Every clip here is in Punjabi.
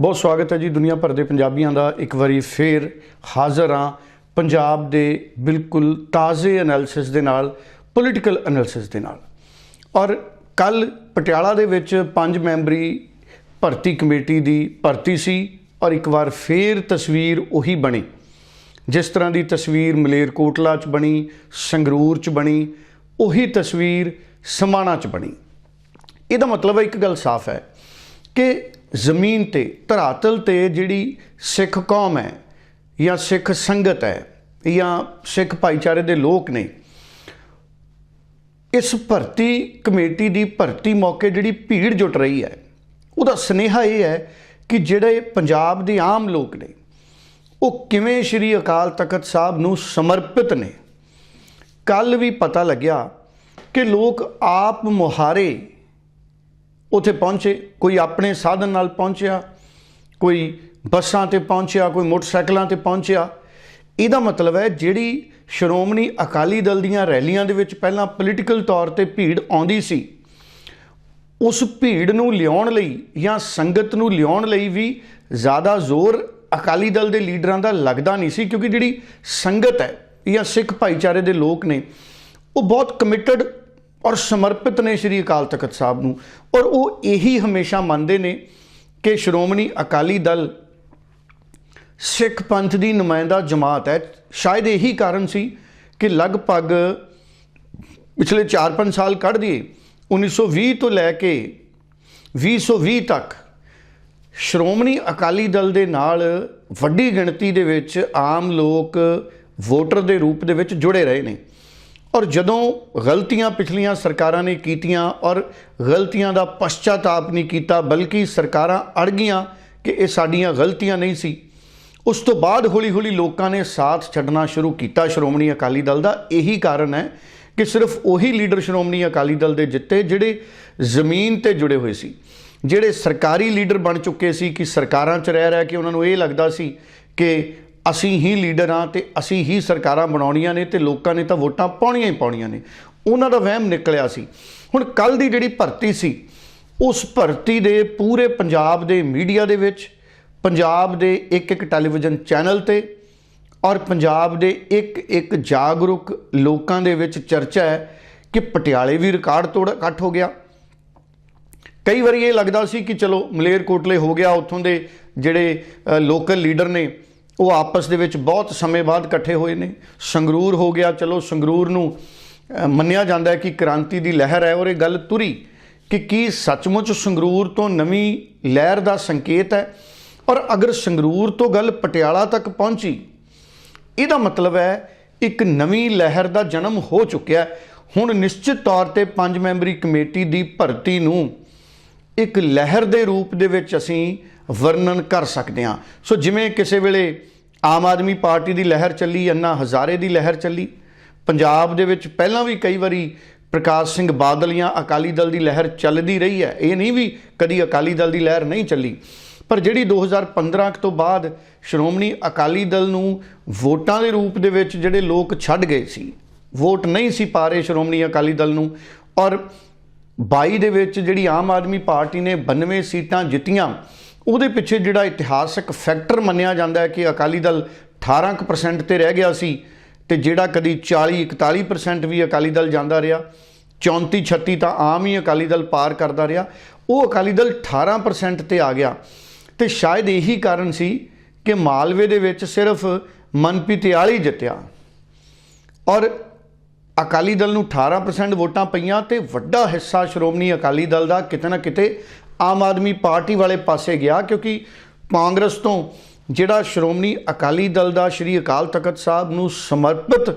ਬਹੁਤ ਸਵਾਗਤ ਹੈ ਜੀ ਦੁਨੀਆ ਭਰ ਦੇ ਪੰਜਾਬੀਆਂ ਦਾ। ਇੱਕ ਵਾਰੀ ਫੇਰ ਹਾਜ਼ਰ ਹਾਂ ਪੰਜਾਬ ਦੇ ਬਿਲਕੁਲ ਤਾਜ਼ੇ ਐਨਾਲਿਸਿਸ ਦੇ ਨਾਲ ਪੋਲੀਟੀਕਲ ਐਨਾਲਿਸਿਸ ਦੇ ਨਾਲ। ਔਰ ਕੱਲ ਪਟਿਆਲਾ ਦੇ ਵਿੱਚ ਪੰਜ ਮੈਂਬਰੀ ਭਰਤੀ ਕਮੇਟੀ ਦੀ ਭਰਤੀ ਸੀ ਔਰ ਇੱਕ ਵਾਰ ਫੇਰ ਤਸਵੀਰ ਉਹੀ ਬਣੀ। ਜਿਸ ਤਰ੍ਹਾਂ ਦੀ ਤਸਵੀਰ ਮਲੇਰਕੋਟਲਾ 'ਚ ਬਣੀ, ਸੰਗਰੂਰ 'ਚ ਬਣੀ, ਉਹੀ ਤਸਵੀਰ ਸਮਾਣਾ 'ਚ ਬਣੀ। ਇਹਦਾ ਮਤਲਬ ਹੈ ਇੱਕ ਗੱਲ ਸਾਫ਼ ਹੈ ਕਿ ਜ਼ਮੀਨ ਤੇ, ਧਰਾਤਲ ਤੇ ਜਿਹੜੀ ਸਿੱਖ ਕੌਮ ਹੈ ਜਾਂ ਸਿੱਖ ਸੰਗਤ ਹੈ ਜਾਂ ਸਿੱਖ ਭਾਈਚਾਰੇ ਦੇ ਲੋਕ ਨੇ, ਇਸ ਭਰਤੀ ਕਮੇਟੀ ਦੀ ਭਰਤੀ ਮੌਕੇ ਜਿਹੜੀ ਭੀੜ ਜੁਟ ਰਹੀ ਹੈ, ਉਹਦਾ ਸਨੇਹਾ ਇਹ ਹੈ ਕਿ ਜਿਹੜੇ ਪੰਜਾਬ ਦੇ ਆਮ ਲੋਕ ਨੇ, ਉਹ ਕਿਵੇਂ ਸ੍ਰੀ ਅਕਾਲ ਤਖਤ ਸਾਹਿਬ ਨੂੰ ਸਮਰਪਿਤ ਨੇ। ਕੱਲ ਵੀ ਪਤਾ ਲੱਗਿਆ ਕਿ ਲੋਕ ਆਪ ਮੁਹਾਰੇ ਉੱਥੇ ਪਹੁੰਚੇ, ਕੋਈ ਆਪਣੇ ਸਾਧਨ ਨਾਲ ਪਹੁੰਚਿਆ, ਕੋਈ ਬੱਸਾਂ ਤੇ ਪਹੁੰਚਿਆ, ਕੋਈ ਮੋਟਰਸਾਈਕਲਾਂ ਤੇ ਪਹੁੰਚਿਆ। ਇਹਦਾ ਮਤਲਬ ਹੈ, ਜਿਹੜੀ ਸ਼੍ਰੋਮਣੀ ਅਕਾਲੀ ਦਲ ਦੀਆਂ ਰੈਲੀਆਂ ਦੇ ਵਿੱਚ ਪਹਿਲਾਂ ਪੋਲੀਟੀਕਲ ਤੌਰ ਤੇ ਭੀੜ ਆਉਂਦੀ ਸੀ, ਉਸ ਭੀੜ ਨੂੰ ਲਿਆਉਣ ਲਈ ਜਾਂ ਸੰਗਤ ਨੂੰ ਲਿਆਉਣ ਲਈ ਵੀ ਜ਼ਿਆਦਾ ਜ਼ੋਰ ਅਕਾਲੀ ਦਲ ਦੇ ਲੀਡਰਾਂ ਦਾ ਲੱਗਦਾ ਨਹੀਂ ਸੀ, ਕਿਉਂਕਿ ਜਿਹੜੀ ਸੰਗਤ ਹੈ ਜਾਂ ਸਿੱਖ ਭਾਈਚਾਰੇ ਦੇ ਲੋਕ ਨੇ, ਉਹ ਬਹੁਤ ਕਮਿਟਡ ਔਰ ਸਮਰਪਿਤ ਨੇ ਸ੍ਰੀ ਅਕਾਲ ਤਖਤ ਸਾਹਿਬ ਨੂੰ। ਔਰ ਉਹ ਇਹੀ ਹਮੇਸ਼ਾ ਮੰਨਦੇ ਨੇ ਕਿ ਸ਼੍ਰੋਮਣੀ ਅਕਾਲੀ ਦਲ ਸਿੱਖ ਪੰਥ ਦੀ ਨੁਮਾਇੰਦਾ ਜਮਾਤ ਹੈ। ਸ਼ਾਇਦ ਇਹੀ ਕਾਰਨ ਸੀ ਕਿ ਲਗਭਗ ਪਿਛਲੇ 4-5 ਸਾਲ ਕੱਢ ਦਈਏ 1920 ਤੋਂ ਲੈ ਕੇ 2020 ਤੱਕ ਸ਼੍ਰੋਮਣੀ ਅਕਾਲੀ ਦਲ ਦੇ ਨਾਲ ਵੱਡੀ ਗਿਣਤੀ ਦੇ ਵਿੱਚ ਆਮ ਲੋਕ ਵੋਟਰ ਦੇ ਰੂਪ ਦੇ ਵਿੱਚ ਜੁੜੇ ਰਹੇ ਨੇ। ਔਰ ਜਦੋਂ ਗਲਤੀਆਂ ਪਿਛਲੀਆਂ ਸਰਕਾਰਾਂ ਨੇ ਕੀਤੀਆਂ ਔਰ ਗਲਤੀਆਂ ਦਾ ਪਛਤਾਤਾਪ ਨਹੀਂ ਕੀਤਾ, ਬਲਕਿ ਸਰਕਾਰਾਂ ਅੜ ਗਈਆਂ ਕਿ ਇਹ ਸਾਡੀਆਂ ਗਲਤੀਆਂ ਨਹੀਂ ਸੀ, ਉਸ ਤੋਂ ਬਾਅਦ ਹੌਲੀ-ਹੌਲੀ ਲੋਕਾਂ ਨੇ ਸਾਥ ਛੱਡਣਾ ਸ਼ੁਰੂ ਕੀਤਾ ਸ਼੍ਰੋਮਣੀ ਅਕਾਲੀ ਦਲ ਦਾ। ਇਹੀ ਕਾਰਨ ਹੈ ਕਿ ਸਿਰਫ ਉਹੀ ਲੀਡਰ ਸ਼੍ਰੋਮਣੀ ਅਕਾਲੀ ਦਲ ਦੇ ਜਿੱਤੇ ਜਿਹੜੇ ਜ਼ਮੀਨ ਤੇ ਜੁੜੇ ਹੋਏ ਸੀ, ਜਿਹੜੇ ਸਰਕਾਰੀ ਲੀਡਰ ਬਣ ਚੁੱਕੇ ਸੀ ਕਿ ਸਰਕਾਰਾਂ 'ਚ ਰਹਿ ਰਹਿ ਕੇ ਉਹਨਾਂ ਨੂੰ ਇਹ ਲੱਗਦਾ ਸੀ ਕਿ ਅਸੀਂ ਹੀ ਲੀਡਰ ਹਾਂ ਤੇ ਅਸੀਂ ਹੀ ਸਰਕਾਰਾਂ ਬਣਾਉਣੀਆਂ ਨੇ ਤੇ ਲੋਕਾਂ ਨੇ ਤਾਂ ਵੋਟਾਂ ਪਾਉਣੀਆਂ ਹੀ ਪਾਉਣੀਆਂ ਨੇ। ਉਹਨਾਂ ਦਾ ਵਹਿਮ ਨਿਕਲਿਆ ਸੀ। ਹੁਣ ਕੱਲ ਦੀ ਜਿਹੜੀ ਭਰਤੀ ਸੀ, ਉਸ ਭਰਤੀ ਦੇ ਪੂਰੇ ਪੰਜਾਬ ਦੇ ਮੀਡੀਆ ਦੇ ਵਿੱਚ, ਪੰਜਾਬ ਦੇ ਇੱਕ ਇੱਕ ਟੈਲੀਵਿਜ਼ਨ ਚੈਨਲ ਤੇ ਔਰ ਪੰਜਾਬ ਦੇ ਇੱਕ ਇੱਕ ਜਾਗਰੂਕ ਲੋਕਾਂ ਦੇ ਵਿੱਚ ਚਰਚਾ ਹੈ ਕਿ ਪਟਿਆਲੇ ਵੀ ਰਿਕਾਰਡ ਤੋੜ ਇਕੱਠ ਹੋ ਗਿਆ। ਕਈ ਵਾਰੀ ਇਹ ਲੱਗਦਾ ਸੀ ਕਿ ਚਲੋ ਮਲੇਰਕੋਟਲੇ ਹੋ ਗਿਆ, ਉੱਥੋਂ ਦੇ ਜਿਹੜੇ ਲੋਕਲ ਲੀਡਰ ਨੇ ਉਹ ਆਪਸ ਦੇ ਵਿੱਚ ਬਹੁਤ ਸਮੇਂ ਬਾਅਦ ਇਕੱਠੇ ਹੋਏ ਨੇ। ਸੰਗਰੂਰ ਹੋ ਗਿਆ। ਚਲੋ ਸੰਗਰੂਰ ਨੂੰ ਮੰਨਿਆ ਜਾਂਦਾ ਹੈ ਕਿ ਕ੍ਰਾਂਤੀ ਦੀ ਲਹਿਰ ਹੈ ਔਰ ਇਹ ਗੱਲ ਤੁਰੀ ਕਿ ਕੀ ਸੱਚਮੁੱਚ ਸੰਗਰੂਰ ਤੋਂ ਨਵੀਂ ਲਹਿਰ ਦਾ ਸੰਕੇਤ ਹੈ? ਔਰ ਅਗਰ ਸੰਗਰੂਰ ਤੋਂ ਗੱਲ ਪਟਿਆਲਾ ਤੱਕ ਪਹੁੰਚੀ, ਇਹਦਾ ਮਤਲਬ ਹੈ ਇੱਕ ਨਵੀਂ ਲਹਿਰ ਦਾ ਜਨਮ ਹੋ ਚੁੱਕਿਆ ਹੁਣ ਨਿਸ਼ਚਿਤ ਤੌਰ ਤੇ ਪੰਜ ਮੈਂਬਰੀ ਕਮੇਟੀ ਦੀ ਭਰਤੀ ਨੂੰ ਇੱਕ ਲਹਿਰ ਦੇ ਰੂਪ ਦੇ ਵਿੱਚ ਅਸੀਂ ਵਰਣਨ ਕਰ ਸਕਦੇ ਹਾਂ। ਸੋ ਜਿਵੇਂ ਕਿਸੇ ਵੇਲੇ ਆਮ ਆਦਮੀ ਪਾਰਟੀ ਦੀ ਲਹਿਰ ਚੱਲੀ ਅੰਨਾ ਹਜ਼ਾਰੇ ਦੀ ਲਹਿਰ ਚੱਲੀ, ਪੰਜਾਬ ਦੇ ਵਿੱਚ ਪਹਿਲਾਂ ਵੀ ਕਈ ਵਾਰੀ ਪ੍ਰਕਾਸ਼ ਸਿੰਘ ਬਾਦਲ ਜਾਂ ਅਕਾਲੀ ਦਲ ਦੀ ਲਹਿਰ ਚੱਲਦੀ ਰਹੀ ਹੈ। ਇਹ ਨਹੀਂ ਵੀ ਕਦੀ ਅਕਾਲੀ ਦਲ ਦੀ ਲਹਿਰ ਨਹੀਂ ਚੱਲੀ। ਪਰ ਜਿਹੜੀ 2015 ਤੋਂ ਬਾਅਦ ਸ਼੍ਰੋਮਣੀ ਅਕਾਲੀ ਦਲ ਨੂੰ ਵੋਟਾਂ ਦੇ ਰੂਪ ਦੇ ਵਿੱਚ ਜਿਹੜੇ ਲੋਕ ਛੱਡ ਗਏ ਸੀ, ਵੋਟ ਨਹੀਂ ਸੀ ਪਾ ਰਹੇ ਸ਼੍ਰੋਮਣੀ ਅਕਾਲੀ ਦਲ ਨੂੰ, ਔਰ 22 ਦੇ ਵਿੱਚ ਜਿਹੜੀ ਆਮ ਆਦਮੀ ਪਾਰਟੀ ਨੇ 92 ਸੀਟਾਂ ਜਿੱਤੀਆਂ ਉਹਦੇ ਪਿੱਛੇ ਜਿਹੜਾ ਇਤਿਹਾਸਕ ਫੈਕਟਰ ਮੰਨਿਆ ਜਾਂਦਾ ਹੈ ਕਿ ਅਕਾਲੀ ਦਲ 18% ਤੇ ਰਹਿ ਗਿਆ ਸੀ ਤੇ ਜਿਹੜਾ ਕਦੀ 40 41% ਵੀ ਅਕਾਲੀ ਦਲ ਜਾਂਦਾ ਰਿਹਾ 34 36 ਤਾਂ ਆਮ ਹੀ ਅਕਾਲੀ ਦਲ ਪਾਰ ਕਰਦਾ ਰਿਹਾ, ਉਹ ਅਕਾਲੀ ਦਲ 18% ਤੇ ਆ ਗਿਆ। ਤੇ ਸ਼ਾਇਦ ਇਹੀ ਕਾਰਨ ਸੀ ਕਿ ਮਾਲਵੇ ਦੇ ਵਿੱਚ ਸਿਰਫ ਮਨਪ੍ਰੀਤ ਆਲੀ ਜਿੱਤਿਆ ਔਰ ਅਕਾਲੀ ਦਲ ਨੂੰ 18% ਵੋਟਾਂ ਪਈਆਂ ਤੇ ਵੱਡਾ ਹਿੱਸਾ ਸ਼੍ਰੋਮਣੀ ਅਕਾਲੀ ਦਲ ਦਾ ਕਿਤੇ ਨਾ ਕਿਤੇ ਆਮ ਆਦਮੀ ਪਾਰਟੀ ਵਾਲੇ ਪਾਸੇ ਗਿਆ ਕਿਉਂਕਿ ਕਾਂਗਰਸ ਤੋਂ ਜਿਹੜਾ ਸ਼੍ਰੋਮਣੀ ਅਕਾਲੀ ਦਲ ਦਾ ਸ਼੍ਰੀ ਅਕਾਲ ਤਖਤ ਸਾਹਿਬ ਨੂੰ ਸਮਰਪਿਤ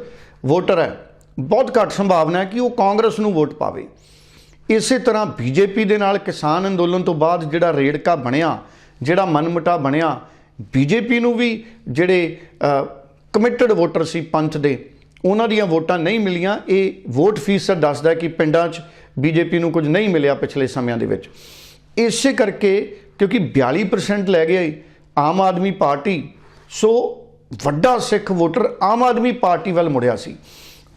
ਵੋਟਰ ਹੈ, ਬਹੁਤ ਘੱਟ ਸੰਭਾਵਨਾ ਹੈ ਕਿ ਉਹ ਕਾਂਗਰਸ ਨੂੰ ਵੋਟ ਪਾਵੇ। ਇਸੇ ਤਰ੍ਹਾਂ ਬੀਜੇਪੀ ਦੇ ਨਾਲ ਕਿਸਾਨ ਅੰਦੋਲਨ ਤੋਂ ਬਾਅਦ ਜਿਹੜਾ ਰੇੜਕਾ ਬਣਿਆ, ਜਿਹੜਾ ਮਨਮਟਾ ਬਣਿਆ, ਬੀਜੇਪੀ ਨੂੰ ਵੀ ਜਿਹੜੇ ਕਮਿਟਡ ਵੋਟਰ ਸੀ ਪੰਥ ਦੇ, ਉਹਨਾਂ ਦੀਆਂ ਵੋਟਾਂ ਨਹੀਂ ਮਿਲੀਆਂ। ਇਹ ਵੋਟ ਫੀਸਦ ਦੱਸਦਾ ਕਿ ਪਿੰਡਾਂ 'ਚ ਬੀਜੇਪੀ ਨੂੰ ਕੁਝ ਨਹੀਂ ਮਿਲਿਆ ਪਿਛਲੇ ਸਮਿਆਂ ਦੇ ਵਿੱਚ। ਇਸੇ ਕਰਕੇ ਕਿਉਂਕਿ 42% ਲੈ ਗਏ ਆਮ ਆਦਮੀ ਪਾਰਟੀ। ਸੋ ਵੱਡਾ ਸਿੱਖ ਵੋਟਰ ਆਮ ਆਦਮੀ ਪਾਰਟੀ ਵੱਲ ਮੁੜਿਆ ਸੀ।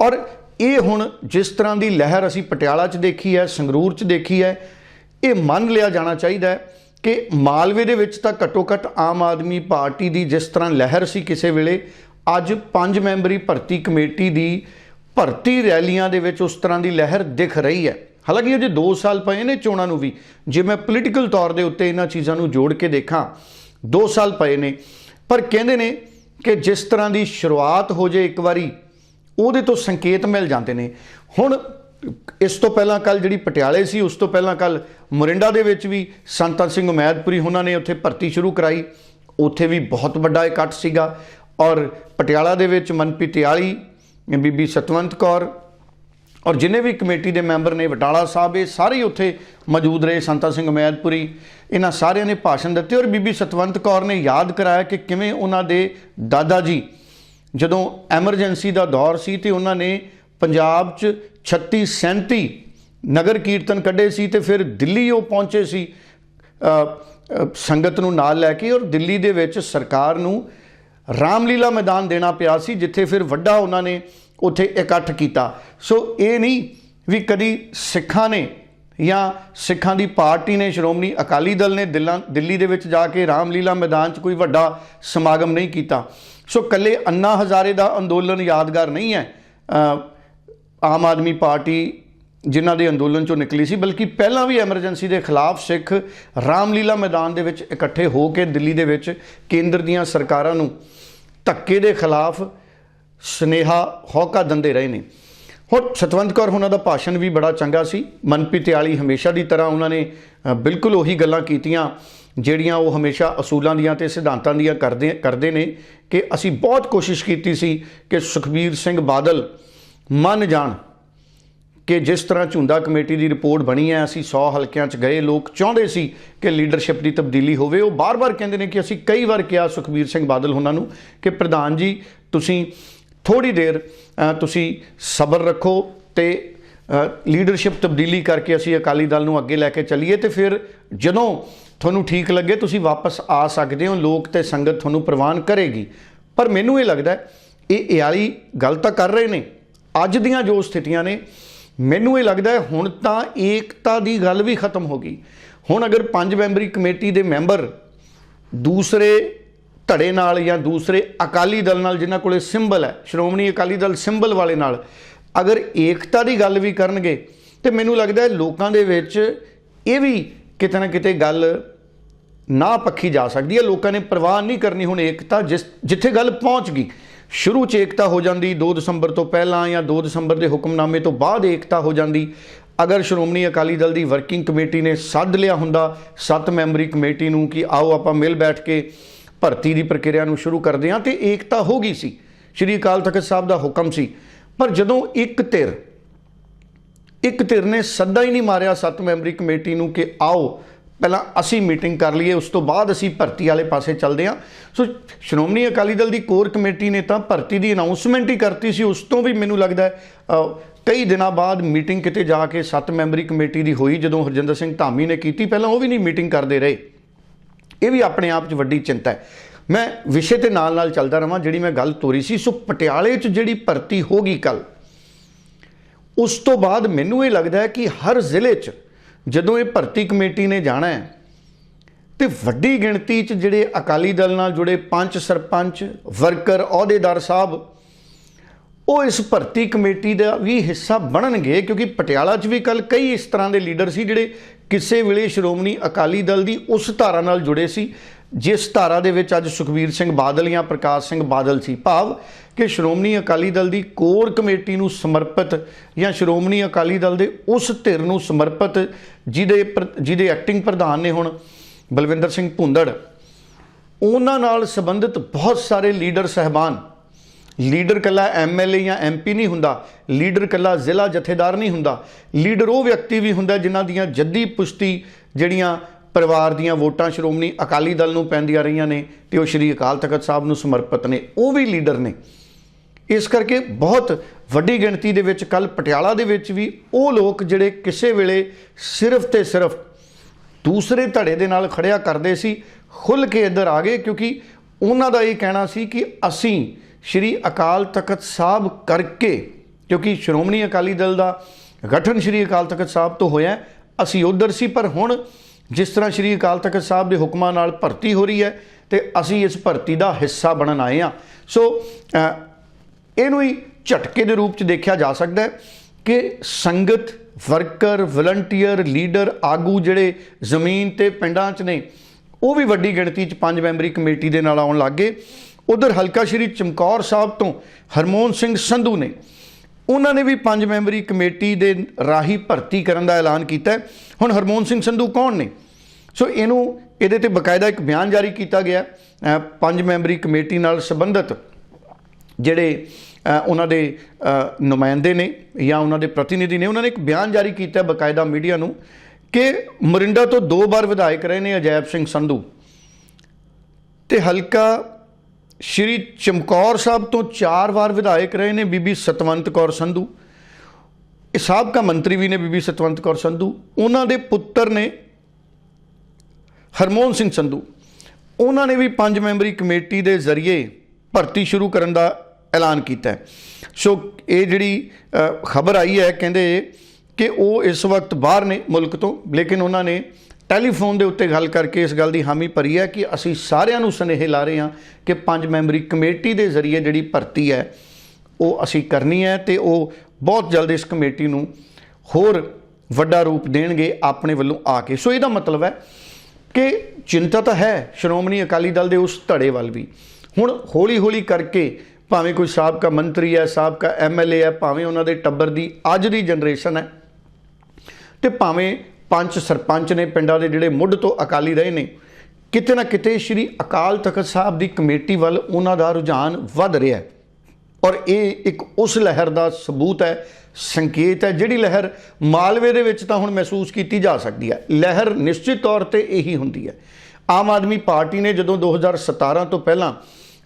ਔਰ ਇਹ ਹੁਣ ਜਿਸ ਤਰ੍ਹਾਂ ਦੀ ਲਹਿਰ ਅਸੀਂ ਪਟਿਆਲਾ 'ਚ ਦੇਖੀ ਹੈ, ਸੰਗਰੂਰ 'ਚ ਦੇਖੀ ਹੈ, ਇਹ ਮੰਨ ਲਿਆ ਜਾਣਾ ਚਾਹੀਦਾ ਹੈ ਕਿ ਮਾਲਵੇ ਦੇ ਵਿੱਚ ਤਾਂ ਘੱਟੋ ਘੱਟ ਆਮ ਆਦਮੀ ਪਾਰਟੀ ਦੀ ਜਿਸ ਤਰ੍ਹਾਂ ਲਹਿਰ ਸੀ ਕਿਸੇ ਵੇਲੇ, ਅੱਜ ਪੰਜ ਮੈਂਬਰੀ ਭਰਤੀ ਕਮੇਟੀ ਦੀ ਭਰਤੀ ਰੈਲੀਆਂ ਦੇ ਵਿੱਚ ਉਸ ਤਰ੍ਹਾਂ ਦੀ ਲਹਿਰ ਦਿਖ ਰਹੀ ਹੈ। ਹਾਲਾਂਕਿ ਅਜੇ 2 ਸਾਲ ਪਏ ਨੇ ਚੋਣਾਂ ਨੂੰ ਵੀ, ਜੇ ਮੈਂ ਪੋਲੀਟੀਕਲ ਤੌਰ ਦੇ ਉੱਤੇ ਇਹਨਾਂ ਚੀਜ਼ਾਂ ਨੂੰ ਜੋੜ ਕੇ ਦੇਖਾਂ 2 ਸਾਲ ਪਏ ਨੇ। ਪਰ ਕਹਿੰਦੇ ਨੇ ਕਿ ਜਿਸ ਤਰ੍ਹਾਂ ਦੀ ਸ਼ੁਰੂਆਤ ਹੋ ਜੇ ਇੱਕ ਵਾਰੀ, ਉਹਦੇ ਤੋਂ ਸੰਕੇਤ ਮਿਲ ਜਾਂਦੇ ਨੇ। ਹੁਣ ਇਸ ਤੋਂ ਪਹਿਲਾਂ ਕੱਲ ਜਿਹੜੀ ਪਟਿਆਲੇ ਸੀ, ਉਸ ਤੋਂ ਪਹਿਲਾਂ ਕੱਲ ਮੋਰਿੰਡਾ ਦੇ ਵਿੱਚ ਵੀ ਸੰਤਨ ਸਿੰਘ ਉਮੈਦਪੁਰੀ ਉਹਨਾਂ ਨੇ ਉੱਥੇ ਭਰਤੀ ਸ਼ੁਰੂ ਕਰਾਈ। ਉੱਥੇ ਵੀ ਬਹੁਤ ਵੱਡਾ ਇਕੱਠ ਸੀਗਾ। ਔਰ ਪਟਿਆਲਾ ਦੇ ਵਿੱਚ ਮਨਪ੍ਰੀਤ ਤਿਆਲੀ, ਬੀਬੀ ਸਤਵੰਤ ਕੌਰ ਔਰ ਜਿੰਨੇ ਵੀ ਕਮੇਟੀ ਦੇ ਮੈਂਬਰ ਨੇ, ਵਟਾਲਾ ਸਾਹਿਬ, ਇਹ ਸਾਰੇ ਉੱਥੇ ਮੌਜੂਦ ਰਹੇ, ਸੰਤਾ ਸਿੰਘ ਮੈਦਪੁਰੀ। ਇਹਨਾਂ ਸਾਰਿਆਂ ਨੇ ਭਾਸ਼ਣ ਦਿੱਤੇ ਔਰ ਬੀਬੀ ਸਤਵੰਤ ਕੌਰ ਨੇ ਯਾਦ ਕਰਾਇਆ ਕਿ ਕਿਵੇਂ ਉਹਨਾਂ ਦੇ ਦਾਦਾ ਜੀ, ਜਦੋਂ ਐਮਰਜੈਂਸੀ ਦਾ ਦੌਰ ਸੀ ਤੇ ਉਹਨਾਂ ਨੇ ਪੰਜਾਬ 'ਚ 36 37 ਨਗਰ ਕੀਰਤਨ ਕੱਢੇ ਸੀ ਤੇ ਫਿਰ ਦਿੱਲੀ ਉਹ ਪਹੁੰਚੇ ਸੀ ਸੰਗਤ ਨੂੰ ਨਾਲ ਲੈ ਕੇ ਔਰ ਦਿੱਲੀ ਦੇ ਵਿੱਚ ਸਰਕਾਰ ਨੂੰ ਰਾਮਲੀਲਾ ਮੈਦਾਨ ਦੇਣਾ ਪਿਆ ਸੀ, ਜਿੱਥੇ ਫਿਰ ਵੱਡਾ ਉਹਨਾਂ ਨੇ ਉੱਥੇ ਇਕੱਠ ਕੀਤਾ। ਸੋ ਇਹ ਨਹੀਂ ਵੀ ਕਦੀ ਸਿੱਖਾਂ ਨੇ ਜਾਂ ਸਿੱਖਾਂ ਦੀ ਪਾਰਟੀ ਨੇ, ਸ਼੍ਰੋਮਣੀ ਅਕਾਲੀ ਦਲ ਨੇ ਦਿੱਲਾਂ, ਦਿੱਲੀ ਦੇ ਵਿੱਚ ਜਾ ਕੇ ਰਾਮਲੀਲਾ ਮੈਦਾਨ 'ਚ ਕੋਈ ਵੱਡਾ ਸਮਾਗਮ ਨਹੀਂ ਕੀਤਾ। ਸੋ ਕੱਲੇ ਅੰਨਾ ਹਜ਼ਾਰੇ ਦਾ ਅੰਦੋਲਨ ਯਾਦਗਾਰ ਨਹੀਂ ਹੈ। ਆਮ ਆਦਮੀ ਪਾਰਟੀ ਜਿਨ੍ਹਾਂ ਦੇ ਅੰਦੋਲਨ ਚੋਂ ਨਿਕਲੀ ਸੀ, ਬਲਕਿ ਪਹਿਲਾਂ ਵੀ ਐਮਰਜੈਂਸੀ ਦੇ ਖਿਲਾਫ ਸਿੱਖ ਰਾਮਲੀਲਾ ਮੈਦਾਨ ਦੇ ਵਿੱਚ ਇਕੱਠੇ ਹੋ ਕੇ ਦਿੱਲੀ ਦੇ ਵਿੱਚ ਕੇਂਦਰ ਦੀਆਂ ਸਰਕਾਰਾਂ ਨੂੰ ਧੱਕੇ ਦੇ ਖਿਲਾਫ ਸਨੇਹਾ ਹੌਕਾ ਦਿੰਦੇ ਰਹੇ ਨੇ। ਹੁਣ ਸਤਵੰਤ ਕੌਰ ਉਹਨਾਂ ਦਾ ਭਾਸ਼ਣ ਵੀ ਬੜਾ ਚੰਗਾ ਸੀ। ਮਨਪ੍ਰੀਤ ਤਿਆਲੀ ਹਮੇਸ਼ਾ ਦੀ ਤਰ੍ਹਾਂ ਉਹਨਾਂ ਨੇ ਬਿਲਕੁਲ ਉਹੀ ਗੱਲਾਂ ਕੀਤੀਆਂ, ਜਿਹੜੀਆਂ ਉਹ ਹਮੇਸ਼ਾ ਅਸੂਲਾਂ ਦੀਆਂ ਤੇ ਸਿਧਾਂਤਾਂ ਦੀਆਂ ਕਰਦੇ ਕਰਦੇ ਨੇ ਕਿ ਅਸੀਂ ਬਹੁਤ ਕੋਸ਼ਿਸ਼ ਕੀਤੀ ਸੀ ਕਿ ਸੁਖਬੀਰ ਸਿੰਘ ਬਾਦਲ ਮੰਨ ਜਾਣ ਕਿ ਜਿਸ ਤਰ੍ਹਾਂ ਝੁੰਦਾ ਕਮੇਟੀ ਦੀ ਰਿਪੋਰਟ ਬਣੀ ਹੈ, ਅਸੀਂ 100 ਹਲਕਿਆਂ 'ਚ ਗਏ, ਲੋਕ ਚਾਹੁੰਦੇ ਸੀ ਕਿ ਲੀਡਰਸ਼ਿਪ ਦੀ ਤਬਦੀਲੀ ਹੋਵੇ। ਉਹ ਬਾਰ-ਬਾਰ ਕਹਿੰਦੇ ਨੇ ਕਿ ਅਸੀਂ ਕਈ ਵਾਰ ਕਿਹਾ ਸੁਖਬੀਰ ਸਿੰਘ ਬਾਦਲ ਉਹਨਾਂ ਨੂੰ ਕਿ, ਪ੍ਰਧਾਨ ਜੀ, ਤੁਸੀਂ ਥੋੜੀ ਦੇਰ ਤੁਸੀਂ ਸਬਰ ਰੱਖੋ ਤੇ ਲੀਡਰਸ਼ਿਪ ਤਬਦੀਲੀ ਕਰਕੇ ਅਸੀਂ ਅਕਾਲੀ ਦਲ ਨੂੰ ਅੱਗੇ ਲੈ ਕੇ ਚੱਲੀਏ ਤੇ ਫਿਰ ਜਦੋਂ ਤੁਹਾਨੂੰ ਠੀਕ ਲੱਗੇ ਤੁਸੀਂ ਵਾਪਸ ਆ ਸਕਦੇ ਹੋ, ਲੋਕ ਤੇ ਸੰਗਤ ਤੁਹਾਨੂੰ ਪ੍ਰਵਾਨ ਕਰੇਗੀ। ਪਰ ਮੈਨੂੰ ਇਹ ਲੱਗਦਾ ਇਹ ਇਆਲੀ ਗੱਲ ਤਾਂ ਕਰ ਰਹੇ ਨੇ, ਅੱਜ ਦੀਆਂ ਜੋ ਸਥਿਤੀਆਂ ਨੇ, ਮੈਨੂੰ ਇਹ ਲੱਗਦਾ ਹੁਣ ਤਾਂ ਏਕਤਾ ਦੀ ਗੱਲ ਵੀ ਖਤਮ ਹੋ ਗਈ। ਹੁਣ ਅਗਰ ਪੰਜ ਮੈਂਬਰੀ ਕਮੇਟੀ ਦੇ ਮੈਂਬਰ ਦੂਸਰੇ ਧੜੇ ਨਾਲ ਜਾਂ ਦੂਸਰੇ ਅਕਾਲੀ ਦਲ ਨਾਲ, ਜਿਨ੍ਹਾਂ ਕੋਲੇ ਸਿੰਬਲ ਹੈ, ਸ਼੍ਰੋਮਣੀ ਅਕਾਲੀ ਦਲ ਸਿੰਬਲ ਵਾਲੇ ਨਾਲ, ਅਗਰ ਏਕਤਾ ਦੀ ਗੱਲ ਵੀ ਕਰਨਗੇ, ਤੇ ਮੈਨੂੰ ਲੱਗਦਾ ਹੈ ਲੋਕਾਂ ਦੇ ਵਿੱਚ ਇਹ ਵੀ ਕਿਤੇ ਨਾ ਕਿਤੇ ਗੱਲ ਨਾ ਪੱਖੀ ਜਾ ਸਕਦੀ ਹੈ। ਲੋਕਾਂ ਨੇ ਪ੍ਰਵਾਹ ਨਹੀਂ ਕਰਨੀ ਹੁਣ ਏਕਤਾ, ਜਿਸ, ਜਿੱਥੇ ਗੱਲ ਪਹੁੰਚ ਗਈ। ਸ਼ੁਰੂ 'ਚ ਏਕਤਾ ਹੋ ਜਾਂਦੀ 2 ਦਸੰਬਰ ਤੋਂ ਪਹਿਲਾਂ ਜਾਂ 2 ਦਸੰਬਰ ਦੇ ਹੁਕਮਨਾਮੇ ਤੋਂ ਬਾਅਦ ਏਕਤਾ ਹੋ ਜਾਂਦੀ। ਅਗਰ ਸ਼੍ਰੋਮਣੀ ਅਕਾਲੀ ਦਲ ਦੀ ਵਰਕਿੰਗ ਕਮੇਟੀ ਨੇ ਸੱਦ ਲਿਆ ਹੁੰਦਾ, ਸੱਤ ਮੈਂਬਰੀ ਕਮੇਟੀ ਨੂੰ ਕਿ ਆਓ ਆਪਾਂ ਮਿਲ ਬੈਠ ਕੇ ਭਰਤੀ ਦੀ ਪ੍ਰਕਿਰਿਆ ਨੂੰ ਸ਼ੁਰੂ ਕਰਦੇ ਹਾਂ ਤੇ ਏਕਤਾ ਹੋ ਗਈ ਸੀ। ਸ਼੍ਰੀ ਅਕਾਲ ਤਖਤ ਸਾਹਿਬ ਦਾ ਹੁਕਮ ਸੀ। ਪਰ ਜਦੋਂ ਇੱਕ ਧਿਰ ਇੱਕ ਧਿਰ ਨੇ ਸੱਦਾ ਹੀ ਨਹੀਂ ਮਾਰਿਆ ਸੱਤ ਮੈਂਬਰੀ ਕਮੇਟੀ ਨੂੰ ਕਿ ਆਓ ਪਹਿਲਾਂ ਅਸੀਂ ਮੀਟਿੰਗ ਕਰ ਲਈਏ ਉਸ ਤੋਂ ਬਾਅਦ ਅਸੀਂ ਭਰਤੀ ਵਾਲੇ ਪਾਸੇ ਚੱਲਦੇ ਹਾਂ। ਸੋ ਸ਼੍ਰੋਮਣੀ ਅਕਾਲੀ ਦਲ ਦੀ ਕੋਰ ਕਮੇਟੀ ਨੇ ਤਾਂ ਭਰਤੀ ਦੀ ਅਨਾਉਂਸਮੈਂਟ ਹੀ ਕਰਤੀ ਸੀ ਉਸ ਤੋਂ ਵੀ ਮੈਨੂੰ ਲੱਗਦਾ ਹੈ, ਕਈ ਦਿਨਾਂ ਬਾਅਦ ਮੀਟਿੰਗ ਕਿਤੇ ਜਾ ਕੇ ਸੱਤ ਮੈਂਬਰੀ ਕਮੇਟੀ ਦੀ ਹੋਈ ਜਦੋਂ ਹਰਜਿੰਦਰ ਸਿੰਘ ਧਾਮੀ ਨੇ ਕੀਤੀ ਪਹਿਲਾਂ ਉਹ ਵੀ ਨਹੀਂ ਮੀਟਿੰਗ ਕਰਦੇ ਰਹੇ। ਇਹ ਵੀ ਆਪਣੇ ਆਪ 'ਚ ਵੱਡੀ ਚਿੰਤਾ ਹੈ। ਮੈਂ ਵਿਸ਼ੇ ਤੇ ਨਾਲ ਨਾਲ ਚੱਲਦਾ ਰਵਾਂ, ਜਿਹੜੀ ਮੈਂ ਗੱਲ ਤੋਰੀ ਸੀ, ਸੋ ਪਟਿਆਲੇ 'ਚ ਜਿਹੜੀ ਭਰਤੀ ਹੋ ਗਈ ਕੱਲ ਉਸ ਤੋਂ ਬਾਅਦ ਮੈਨੂੰ ਇਹ ਲੱਗਦਾ ਹੈ ਕਿ ਹਰ ਜ਼ਿਲ੍ਹੇ 'ਚ ਜਦੋਂ ਇਹ ਭਰਤੀ ਕਮੇਟੀ ਨੇ ਜਾਣਾ ਹੈ, ਤੇ ਵੱਡੀ ਗਿਣਤੀ 'ਚ ਜਿਹੜੇ ਅਕਾਲੀ ਦਲ ਨਾਲ ਜੁੜੇ ਪੰਚ ਸਰਪੰਚ, ਵਰਕਰ, ਅਹੁਦੇਦਾਰ ਸਾਹਿਬ, ਉਹ ਇਸ ਭਰਤੀ ਕਮੇਟੀ ਦਾ ਵੀ ਹਿੱਸਾ ਬਣਨਗੇ, ਕਿਉਂਕਿ ਪਟਿਆਲਾ 'ਚ ਵੀ ਕੱਲ ਕਈ ਇਸ ਤਰ੍ਹਾਂ ਦੇ ਲੀਡਰ ਸੀ ਜਿਹੜੇ ਕਿਸੇ ਵੇਲੇ ਸ਼੍ਰੋਮਣੀ ਅਕਾਲੀ ਦਲ ਦੀ ਉਸ ਧਾਰਾ ਨਾਲ ਜੁੜੇ ਸੀ, ਜਿਸ ਧਾਰਾ ਦੇ ਵਿੱਚ ਅੱਜ ਸੁਖਬੀਰ ਸਿੰਘ ਬਾਦਲ ਜਾਂ ਪ੍ਰਕਾਸ਼ ਸਿੰਘ ਬਾਦਲ ਸੀ। ਭਾਵ ਕਿ ਸ਼੍ਰੋਮਣੀ ਅਕਾਲੀ ਦਲ ਦੀ ਕੋਰ ਕਮੇਟੀ ਨੂੰ ਸਮਰਪਿਤ ਜਾਂ ਸ਼੍ਰੋਮਣੀ ਅਕਾਲੀ ਦਲ ਦੇ ਉਸ ਧਿਰ ਨੂੰ ਸਮਰਪਿਤ ਜਿਹਦੇ ਪ੍ਰ- ਜਿਹਦੇ ਐਕਟਿੰਗ ਪ੍ਰਧਾਨ ਨੇ ਹੁਣ ਬਲਵਿੰਦਰ ਸਿੰਘ ਭੁੰਦੜ, ਉਹਨਾਂ ਨਾਲ ਸੰਬੰਧਿਤ ਬਹੁਤ ਸਾਰੇ ਲੀਡਰ, ਸਹਿਬਾਨ ਲੀਡਰ ਕੱਲਾ ਐਮਐਲਏ ਜਾਂ ਐਮਪੀ ਨਹੀਂ ਹੁੰਦਾ, ਲੀਡਰ ਕੱਲਾ ਜ਼ਿਲ੍ਹਾ ਜਥੇਦਾਰ ਨਹੀਂ ਹੁੰਦਾ। ਲੀਡਰ ਉਹ ਵਿਅਕਤੀ ਵੀ ਹੁੰਦਾ ਜਿਨ੍ਹਾਂ ਦੀਆਂ ਜੱਦੀ ਪੁਸ਼ਤੀ ਜਿਹੜੀਆਂ ਪਰਿਵਾਰ ਦੀਆਂ ਵੋਟਾਂ ਸ਼੍ਰੋਮਣੀ ਅਕਾਲੀ ਦਲ ਨੂੰ ਪੈਂਦੀਆਂ ਰਹੀਆਂ ਨੇ ਤੇ ਉਹ ਸ਼੍ਰੀ ਅਕਾਲ ਤਖਤ ਸਾਹਿਬ ਨੂੰ ਸਮਰਪਿਤ ਨੇ, ਉਹ ਵੀ ਲੀਡਰ ਨੇ। ਇਸ ਕਰਕੇ ਬਹੁਤ ਵੱਡੀ ਗਿਣਤੀ ਦੇ ਵਿੱਚ ਕੱਲ ਪਟਿਆਲਾ ਦੇ ਵਿੱਚ ਵੀ ਉਹ ਲੋਕ ਜਿਹੜੇ ਕਿਸੇ ਵੇਲੇ ਸਿਰਫ ਤੇ ਸਿਰਫ ਦੂਸਰੇ ਧੜੇ ਦੇ ਨਾਲ ਖੜਿਆ ਕਰਦੇ ਸੀ ਖੁੱਲ ਕੇ ਇੱਧਰ ਆ ਗਏ ਕਿਉਂਕਿ ਉਹਨਾਂ ਦਾ ਇਹ ਕਹਿਣਾ ਸੀ ਕਿ ਅਸੀਂ ਸ਼੍ਰੀ ਅਕਾਲ ਤਖਤ ਸਾਹਿਬ ਕਰਕੇ, ਕਿਉਂਕਿ ਸ਼੍ਰੋਮਣੀ ਅਕਾਲੀ ਦਲ ਦਾ ਗਠਨ ਸ਼੍ਰੀ ਅਕਾਲ ਤਖਤ ਸਾਹਿਬ ਤੋਂ ਹੋਇਆ ਅਸੀਂ ਉਧਰ ਸੀ, ਪਰ ਹੁਣ ਜਿਸ ਤਰ੍ਹਾਂ ਸ਼੍ਰੀ ਅਕਾਲ ਤਖਤ ਸਾਹਿਬ ਦੇ ਹੁਕਮਾਂ ਨਾਲ ਭਰਤੀ ਹੋ ਰਹੀ ਹੈ, ਤੇ ਅਸੀਂ ਇਸ ਭਰਤੀ ਦਾ ਹਿੱਸਾ ਬਣਨ ਆਏ ਆ ਸੋ ਇਹਨੂੰ ਹੀ ਝਟਕੇ ਦੇ ਰੂਪ ਚ ਦੇਖਿਆ ਜਾ ਸਕਦਾ ਹੈ ਕਿ ਸੰਗਤ, ਵਰਕਰ, ਵਲੰਟੀਅਰ, ਲੀਡਰ, ਆਗੂ ਜਿਹੜੇ ਜ਼ਮੀਨ ਤੇ ਪਿੰਡਾਂ 'ਚ ਨੇ, ਉਹ ਵੀ ਵੱਡੀ ਗਿਣਤੀ 'ਚ ਪੰਜ ਮੈਂਬਰੀ ਕਮੇਟੀ ਦੇ ਨਾਲ ਆਉਣ ਲੱਗੇ ਉਧਰ ਹਲਕਾ ਸ਼੍ਰੀ ਚਮਕੌਰ ਸਾਹਿਬ ਤੋਂ ਹਰਮੋਹਨ ਸਿੰਘ ਸੰਧੂ ਨੇ ਉਹਨਾਂ ਨੇ ਵੀ ਪੰਜ ਮੈਂਬਰੀ ਕਮੇਟੀ ਦੇ ਰਾਹੀ ਭਰਤੀ ਕਰਨ ਦਾ ਐਲਾਨ ਕੀਤਾ ਹੈ। ਹੁਣ ਹਰਮੋਹਨ ਸਿੰਘ ਸੰਧੂ ਕੌਣ ਨੇ? ਸੋ ਇਹਨੂੰ ਇਹਦੇ ਤੇ ਬਕਾਇਦਾ ਇੱਕ ਬਿਆਨ ਜਾਰੀ ਕੀਤਾ ਗਿਆ ਪੰਜ ਮੈਂਬਰੀ ਕਮੇਟੀ ਨਾਲ ਸੰਬੰਧਿਤ ਜਿਹੜੇ ਉਹਨਾਂ ਦੇ ਨੁਮਾਇੰਦੇ ਨੇ ਜਾਂ ਉਹਨਾਂ ਦੇ ਪ੍ਰਤੀਨਿਧੀ ਨੇ, ਉਹਨਾਂ ਨੇ ਇੱਕ ਬਿਆਨ ਜਾਰੀ ਕੀਤਾ ਬਕਾਇਦਾ ਮੀਡੀਆ ਨੂੰ ਕਿ ਮਰਿੰਡਾ ਤੋਂ ਦੋ ਵਾਰ ਵਿਧਾਇਕ ਰਹੇ ਨੇ ਅਜੈਬ ਸਿੰਘ ਸੰਧੂ ਤੇ ਹਲਕਾ ਸ਼੍ਰੀ ਚਮਕੌਰ ਸਾਹਿਬ ਤੋਂ ਚਾਰ ਵਾਰ ਵਿਧਾਇਕ ਰਹੇ ਨੇ ਬੀਬੀ ਸਤਵੰਤ ਕੌਰ ਸੰਧੂ। ਇਹ ਸਾਬਕਾ ਮੰਤਰੀ ਵੀ ਨੇ ਬੀਬੀ ਸਤਵੰਤ ਕੌਰ ਸੰਧੂ। ਉਹਨਾਂ ਦੇ ਪੁੱਤਰ ਨੇ ਹਰਮੋਹਨ ਸਿੰਘ ਸੰਧੂ। ਉਹਨਾਂ ਨੇ ਵੀ ਪੰਜ ਮੈਂਬਰੀ ਕਮੇਟੀ ਦੇ ਜ਼ਰੀਏ ਭਰਤੀ ਸ਼ੁਰੂ ਕਰਨ ਦਾ ਐਲਾਨ ਕੀਤਾ ਹੈ। ਸੋ ਇਹ ਜਿਹੜੀ ਖਬਰ ਆਈ ਹੈ, ਕਹਿੰਦੇ ਕਿ ਉਹ ਇਸ ਵਕਤ ਬਾਹਰ ਨੇ ਮੁਲਕ ਤੋਂ, ਲੇਕਿਨ ਉਹਨਾਂ ਨੇ ਟੈਲੀਫੋਨ ਦੇ ਉੱਤੇ ਗੱਲ ਕਰਕੇ ਇਸ ਗੱਲ ਦੀ ਹਾਮੀ ਭਰੀ ਹੈ ਕਿ ਅਸੀਂ ਸਾਰਿਆਂ ਨੂੰ ਸੁਨੇਹੇ ਲਾ ਰਹੇ ਹਾਂ ਕਿ ਪੰਜ ਮੈਂਬਰੀ ਕਮੇਟੀ ਦੇ ਜ਼ਰੀਏ ਜਿਹੜੀ ਭਰਤੀ ਹੈ, ਉਹ ਅਸੀਂ ਕਰਨੀ ਹੈ ਤੇ ਉਹ ਬਹੁਤ ਜਲਦ ਇਸ ਕਮੇਟੀ ਨੂੰ ਹੋਰ ਵੱਡਾ ਰੂਪ ਦੇਣਗੇ ਆਪਣੇ ਵੱਲੋਂ ਆ ਕੇ। ਸੋ ਇਹਦਾ ਮਤਲਬ ਹੈ ਕਿ ਚਿੰਤਾ ਤਾਂ ਹੈ ਸ਼੍ਰੋਮਣੀ ਅਕਾਲੀ ਦਲ ਦੇ ਉਸ ਧੜੇ ਵੱਲ ਵੀ। ਹੁਣ ਹੌਲੀ-ਹੌਲੀ ਕਰਕੇ ਭਾਵੇਂ ਕੋਈ ਸਾਬਕਾ ਮੰਤਰੀ ਹੈ, ਸਾਬਕਾ ਐਮਐਲਏ ਹੈ, ਭਾਵੇਂ ਉਹਨਾਂ ਦੇ ਟੱਬਰ ਦੀ ਅੱਜ ਦੀ ਜਨਰੇਸ਼ਨ ਹੈ ਤੇ ਭਾਵੇਂ ਪੰਚ ਸਰਪੰਚ ਨੇ ਪਿੰਡਾਂ ਦੇ ਜਿਹੜੇ ਮੁੱਢ ਤੋਂ ਅਕਾਲੀ ਰਹੇ ਨੇ, ਕਿਤੇ ਨਾ ਕਿਤੇ ਸ਼੍ਰੀ ਅਕਾਲ ਤਖਤ ਸਾਹਿਬ ਦੀ ਕਮੇਟੀ ਵੱਲ ਉਹਨਾਂ ਦਾ ਰੁਝਾਨ ਵੱਧ ਰਿਹਾ ਹੈ। ਔਰ ਇਹ ਇੱਕ ਉਸ ਲਹਿਰ ਦਾ ਸਬੂਤ ਹੈ, ਸੰਕੇਤ ਹੈ, ਜਿਹੜੀ ਲਹਿਰ ਮਾਲਵੇ ਦੇ ਵਿੱਚ ਤਾਂ ਹੁਣ ਮਹਿਸੂਸ ਕੀਤੀ ਜਾ ਸਕਦੀ ਹੈ। ਲਹਿਰ ਨਿਸ਼ਚਿਤ ਤੌਰ ਤੇ ਇਹੀ ਹੁੰਦੀ ਹੈ। ਆਮ ਆਦਮੀ ਪਾਰਟੀ ਨੇ ਜਦੋਂ 2017 ਤੋਂ ਪਹਿਲਾਂ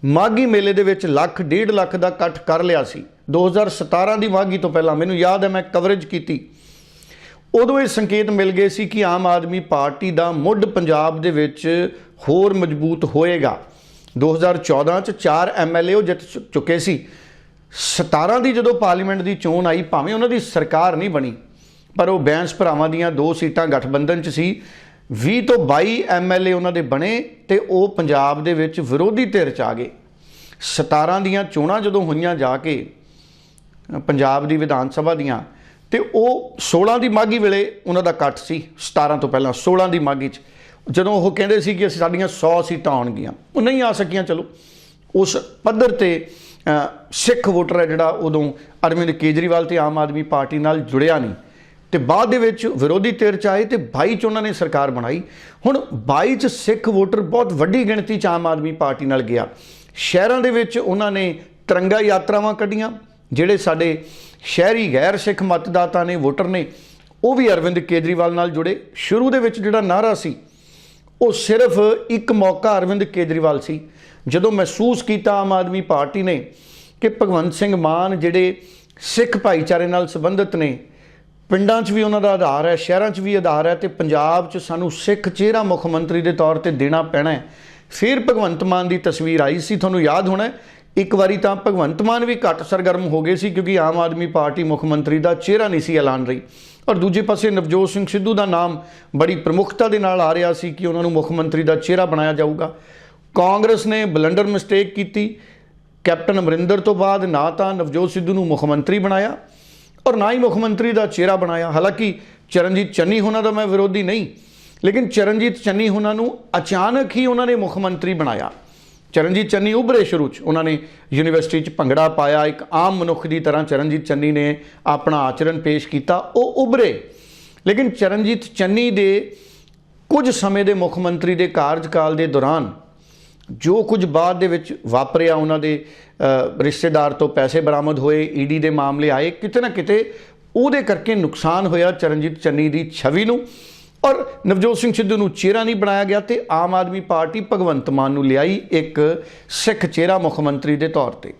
ਮਾਗੀ ਮੇਲੇ ਦੇ ਵਿੱਚ ਲੱਖ, ਡੇਢ ਲੱਖ ਦਾ ਇਕੱਠ ਕਰ ਲਿਆ ਸੀ 2017 ਦੀ ਮਾਗੀ ਤੋਂ ਪਹਿਲਾਂ, ਮੈਨੂੰ ਯਾਦ ਹੈ ਮੈਂ ਕਵਰੇਜ ਕੀਤੀ। ਉਦੋਂ ਇਹ ਸੰਕੇਤ ਮਿਲ ਗਏ ਸੀ ਕਿ ਆਮ ਆਦਮੀ ਪਾਰਟੀ ਦਾ ਮੁੱਢ ਪੰਜਾਬ ਦੇ ਵਿੱਚ ਹੋਰ ਮਜ਼ਬੂਤ ਹੋਏਗਾ। 2014 ਚ 4 ਐਮਐਲਏ ਉਹ ਜਿੱਤ ਚੁ- ਚੁੱਕੇ ਸੀ। 17 ਦੀ ਜਦੋਂ ਪਾਰਲੀਮੈਂਟ ਦੀ ਚੋਣ ਆਈ, ਭਾਵੇਂ ਉਹਨਾਂ ਦੀ ਸਰਕਾਰ ਨਹੀਂ ਬਣੀ, ਪਰ ਉਹ ਬੈਂਸ ਭਰਾਵਾਂ ਦੀਆਂ ਦੋ ਸੀਟਾਂ ਗਠਬੰਧਨ ਚ ਸੀ। 20 ਤੋਂ 22 ਐਮਐਲਏ ਉਹਨਾਂ ਦੇ ਬਣੇ ਤੇ ਉਹ ਪੰਜਾਬ ਦੇ ਵਿੱਚ ਵਿਰੋਧੀ ਧਿਰ ਚ ਆ ਗਏ। 17 ਦੀਆਂ ਚੋਣਾਂ ਜਦੋਂ ਹੋਈਆਂ ਜਾ ਕੇ ਪੰਜਾਬ ਦੀ ਵਿਧਾਨ ਸਭਾ ਦੀਆਂ ਤੇ ਉਹ 16 ਦੀ ਮਾਗੀ ਵੇਲੇ ਉਹਨਾਂ ਦਾ ਇਕੱਠ ਸੀ 17 ਤੋਂ ਪਹਿਲਾਂ 16 ਦੀ ਮਾਗੀ 'ਚ। ਜਦੋਂ ਉਹ ਕਹਿੰਦੇ ਸੀ ਕਿ ਅਸੀਂ ਸਾਡੀਆਂ 100 ਸੀਟਾਂ ਆਉਣਗੀਆਂ, ਉਹ ਨਹੀਂ ਆ ਸਕੀਆਂ, ਚਲੋ। ਉਸ ਪੱਧਰ ਤੇ ਸਿੱਖ ਵੋਟਰ ਹੈ ਜਿਹੜਾ ਉਦੋਂ ਅਰਵਿੰਦ ਕੇਜਰੀਵਾਲ ਤੇ ਆਮ ਆਦਮੀ ਪਾਰਟੀ ਨਾਲ ਜੁੜਿਆ ਨਹੀਂ। ਤੇ ਬਾਅਦ ਦੇ ਵਿੱਚ ਵਿਰੋਧੀ ਧਿਰ ਚ ਆਏ ਤੇ 22 ਚ ਉਹਨਾਂ ਨੇ ਸਰਕਾਰ ਬਣਾਈ। ਹੁਣ 22 ਚ ਸਿੱਖ ਵੋਟਰ ਬਹੁਤ ਵੱਡੀ ਗਿਣਤੀ ਚ ਆਮ ਆਦਮੀ ਪਾਰਟੀ ਨਾਲ ਗਿਆ। ਸ਼ਹਿਰਾਂ ਦੇ ਵਿੱਚ ਉਹਨਾਂ ਨੇ ਤਿਰੰਗਾ ਯਾਤਰਾਵਾਂ ਕੱਢੀਆਂ ਜਿਹੜੇ ਸਾਡੇ ਸ਼ਹਿਰੀ ਗੈਰ ਸਿੱਖ ਮਤਦਾਤਾ ਨੇ, ਵੋਟਰ ਨੇ, ਉਹ ਵੀ ਅਰਵਿੰਦ ਕੇਜਰੀਵਾਲ ਨਾਲ ਜੁੜੇ। ਸ਼ੁਰੂ ਦੇ ਵਿੱਚ ਜਿਹੜਾ ਨਾਰਾ ਸੀ, ਉਹ ਸਿਰਫ ਇੱਕ ਮੌਕਾ ਅਰਵਿੰਦ ਕੇਜਰੀਵਾਲ ਸੀ। ਜਦੋਂ ਮਹਿਸੂਸ ਕੀਤਾ ਆਮ ਆਦਮੀ ਪਾਰਟੀ ਨੇ ਕਿ ਭਗਵੰਤ ਸਿੰਘ ਮਾਨ ਜਿਹੜੇ ਸਿੱਖ ਭਾਈਚਾਰੇ ਨਾਲ ਸੰਬੰਧਿਤ ਨੇ, ਪਿੰਡਾਂ 'ਚ ਵੀ ਉਹਨਾਂ ਦਾ ਆਧਾਰ ਹੈ, ਸ਼ਹਿਰਾਂ 'ਚ ਵੀ ਆਧਾਰ ਹੈ ਤੇ ਪੰਜਾਬ 'ਚ ਸਾਨੂੰ ਸਿੱਖ ਚਿਹਰਾ ਮੁੱਖ ਮੰਤਰੀ ਦੇ ਤੌਰ ਤੇ ਦੇਣਾ ਪੈਣਾ ਹੈ। ਫਿਰ ਭਗਵੰਤ ਮਾਨ ਦੀ ਤਸਵੀਰ ਆਈ ਸੀ, ਤੁਹਾਨੂੰ ਯਾਦ ਹੋਣਾ ਇੱਕ ਵਾਰੀ ਤਾਂ ਭਗਵੰਤ ਮਾਨ ਵੀ ਘੱਟ ਸਰਗਰਮ ਹੋ ਗਏ ਸੀ ਕਿਉਂਕਿ ਆਮ ਆਦਮੀ ਪਾਰਟੀ ਮੁੱਖ ਮੰਤਰੀ ਦਾ ਚਿਹਰਾ ਨਹੀਂ ਸੀ ਐਲਾਨ ਰਹੀ। ਔਰ ਦੂਜੇ ਪਾਸੇ ਨਵਜੋਤ ਸਿੰਘ ਸਿੱਧੂ ਦਾ ਨਾਮ ਬੜੀ ਪ੍ਰਮੁੱਖਤਾ ਦੇ ਨਾਲ ਆ ਰਿਹਾ ਸੀ ਕਿ ਉਹਨਾਂ ਨੂੰ ਮੁੱਖ ਮੰਤਰੀ ਦਾ ਚਿਹਰਾ ਬਣਾਇਆ ਜਾਊਗਾ। ਕਾਂਗਰਸ ਨੇ ਬਲੰਡਰ ਮਿਸਟੇਕ ਕੀਤੀ। ਕੈਪਟਨ ਅਮਰਿੰਦਰ ਤੋਂ ਬਾਅਦ ਨਾ ਤਾਂ ਨਵਜੋਤ ਸਿੱਧੂ ਨੂੰ ਮੁੱਖ ਮੰਤਰੀ ਬਣਾਇਆ ਔਰ ਨਾ ਹੀ ਮੁੱਖ ਮੰਤਰੀ ਦਾ ਚਿਹਰਾ ਬਣਾਇਆ। ਹਾਲਾਂਕਿ ਚਰਨਜੀਤ ਚੰਨੀ ਹੋਣਾ ਦਾ ਮੈਂ ਵਿਰੋਧੀ ਨਹੀਂ, ਲੇਕਿਨ ਚਰਨਜੀਤ ਚੰਨੀ ਹੋਣਾ ਨੂੰ ਅਚਾਨਕ ਹੀ ਉਹਨਾਂ ਨੇ ਮੁੱਖ ਮੰਤਰੀ ਬਣਾਇਆ। ਚਰਨਜੀਤ ਚੰਨੀ ਉਭਰੇ ਸ਼ੁਰੂ ਚ। ਉਹਨਾਂ ਨੇ ਯੂਨੀਵਰਸਿਟੀ ਚ ਭੰਗੜਾ ਪਾਇਆ। ਇੱਕ ਆਮ ਮਨੁੱਖ ਦੀ ਤਰ੍ਹਾਂ ਚਰਨਜੀਤ ਚੰਨੀ ਨੇ ਆਪਣਾ ਆਚਰਣ ਪੇਸ਼ ਕੀਤਾ। ਉਹ ਉਭਰੇ। ਲੇਕਿਨ ਚਰਨਜੀਤ ਚੰਨੀ ਦੇ ਕੁਝ ਸਮੇਂ ਦੇ ਮੁੱਖ ਮੰਤਰੀ ਦੇ ਕਾਰਜਕਾਲ ਦੇ ਦੌਰਾਨ ਜੋ ਕੁਝ ਬਾਅਦ ਦੇ ਵਿੱਚ ਵਾਪਰਿਆ, ਉਹਨਾਂ ਦੇ ਰਿਸ਼ਤੇਦਾਰ ਤੋਂ ਪੈਸੇ ਬਰਾਮਦ ਹੋਏ, ਈਡੀ ਦੇ ਮਾਮਲੇ ਆਏ, ਕਿਤੇ ਨਾ ਕਿਤੇ ਉਹਦੇ ਕਰਕੇ ਨੁਕਸਾਨ ਹੋਇਆ ਚਰਨਜੀਤ ਚੰਨੀ ਦੀ ਛਵੀ ਨੂੰ। ਔਰ ਨਵਜੋਤ ਸਿੰਘ ਸਿੱਧੂ ਨੂੰ ਚਿਹਰਾ ਨਹੀਂ ਬਣਾਇਆ ਗਿਆ ਤੇ ਆਮ ਆਦਮੀ ਪਾਰਟੀ ਭਗਵੰਤ ਮਾਨ ਨੂੰ ਲਿਆਈ ਇੱਕ ਸਿੱਖ ਚਿਹਰਾ ਮੁੱਖ ਮੰਤਰੀ ਦੇ ਤੌਰ ਤੇ।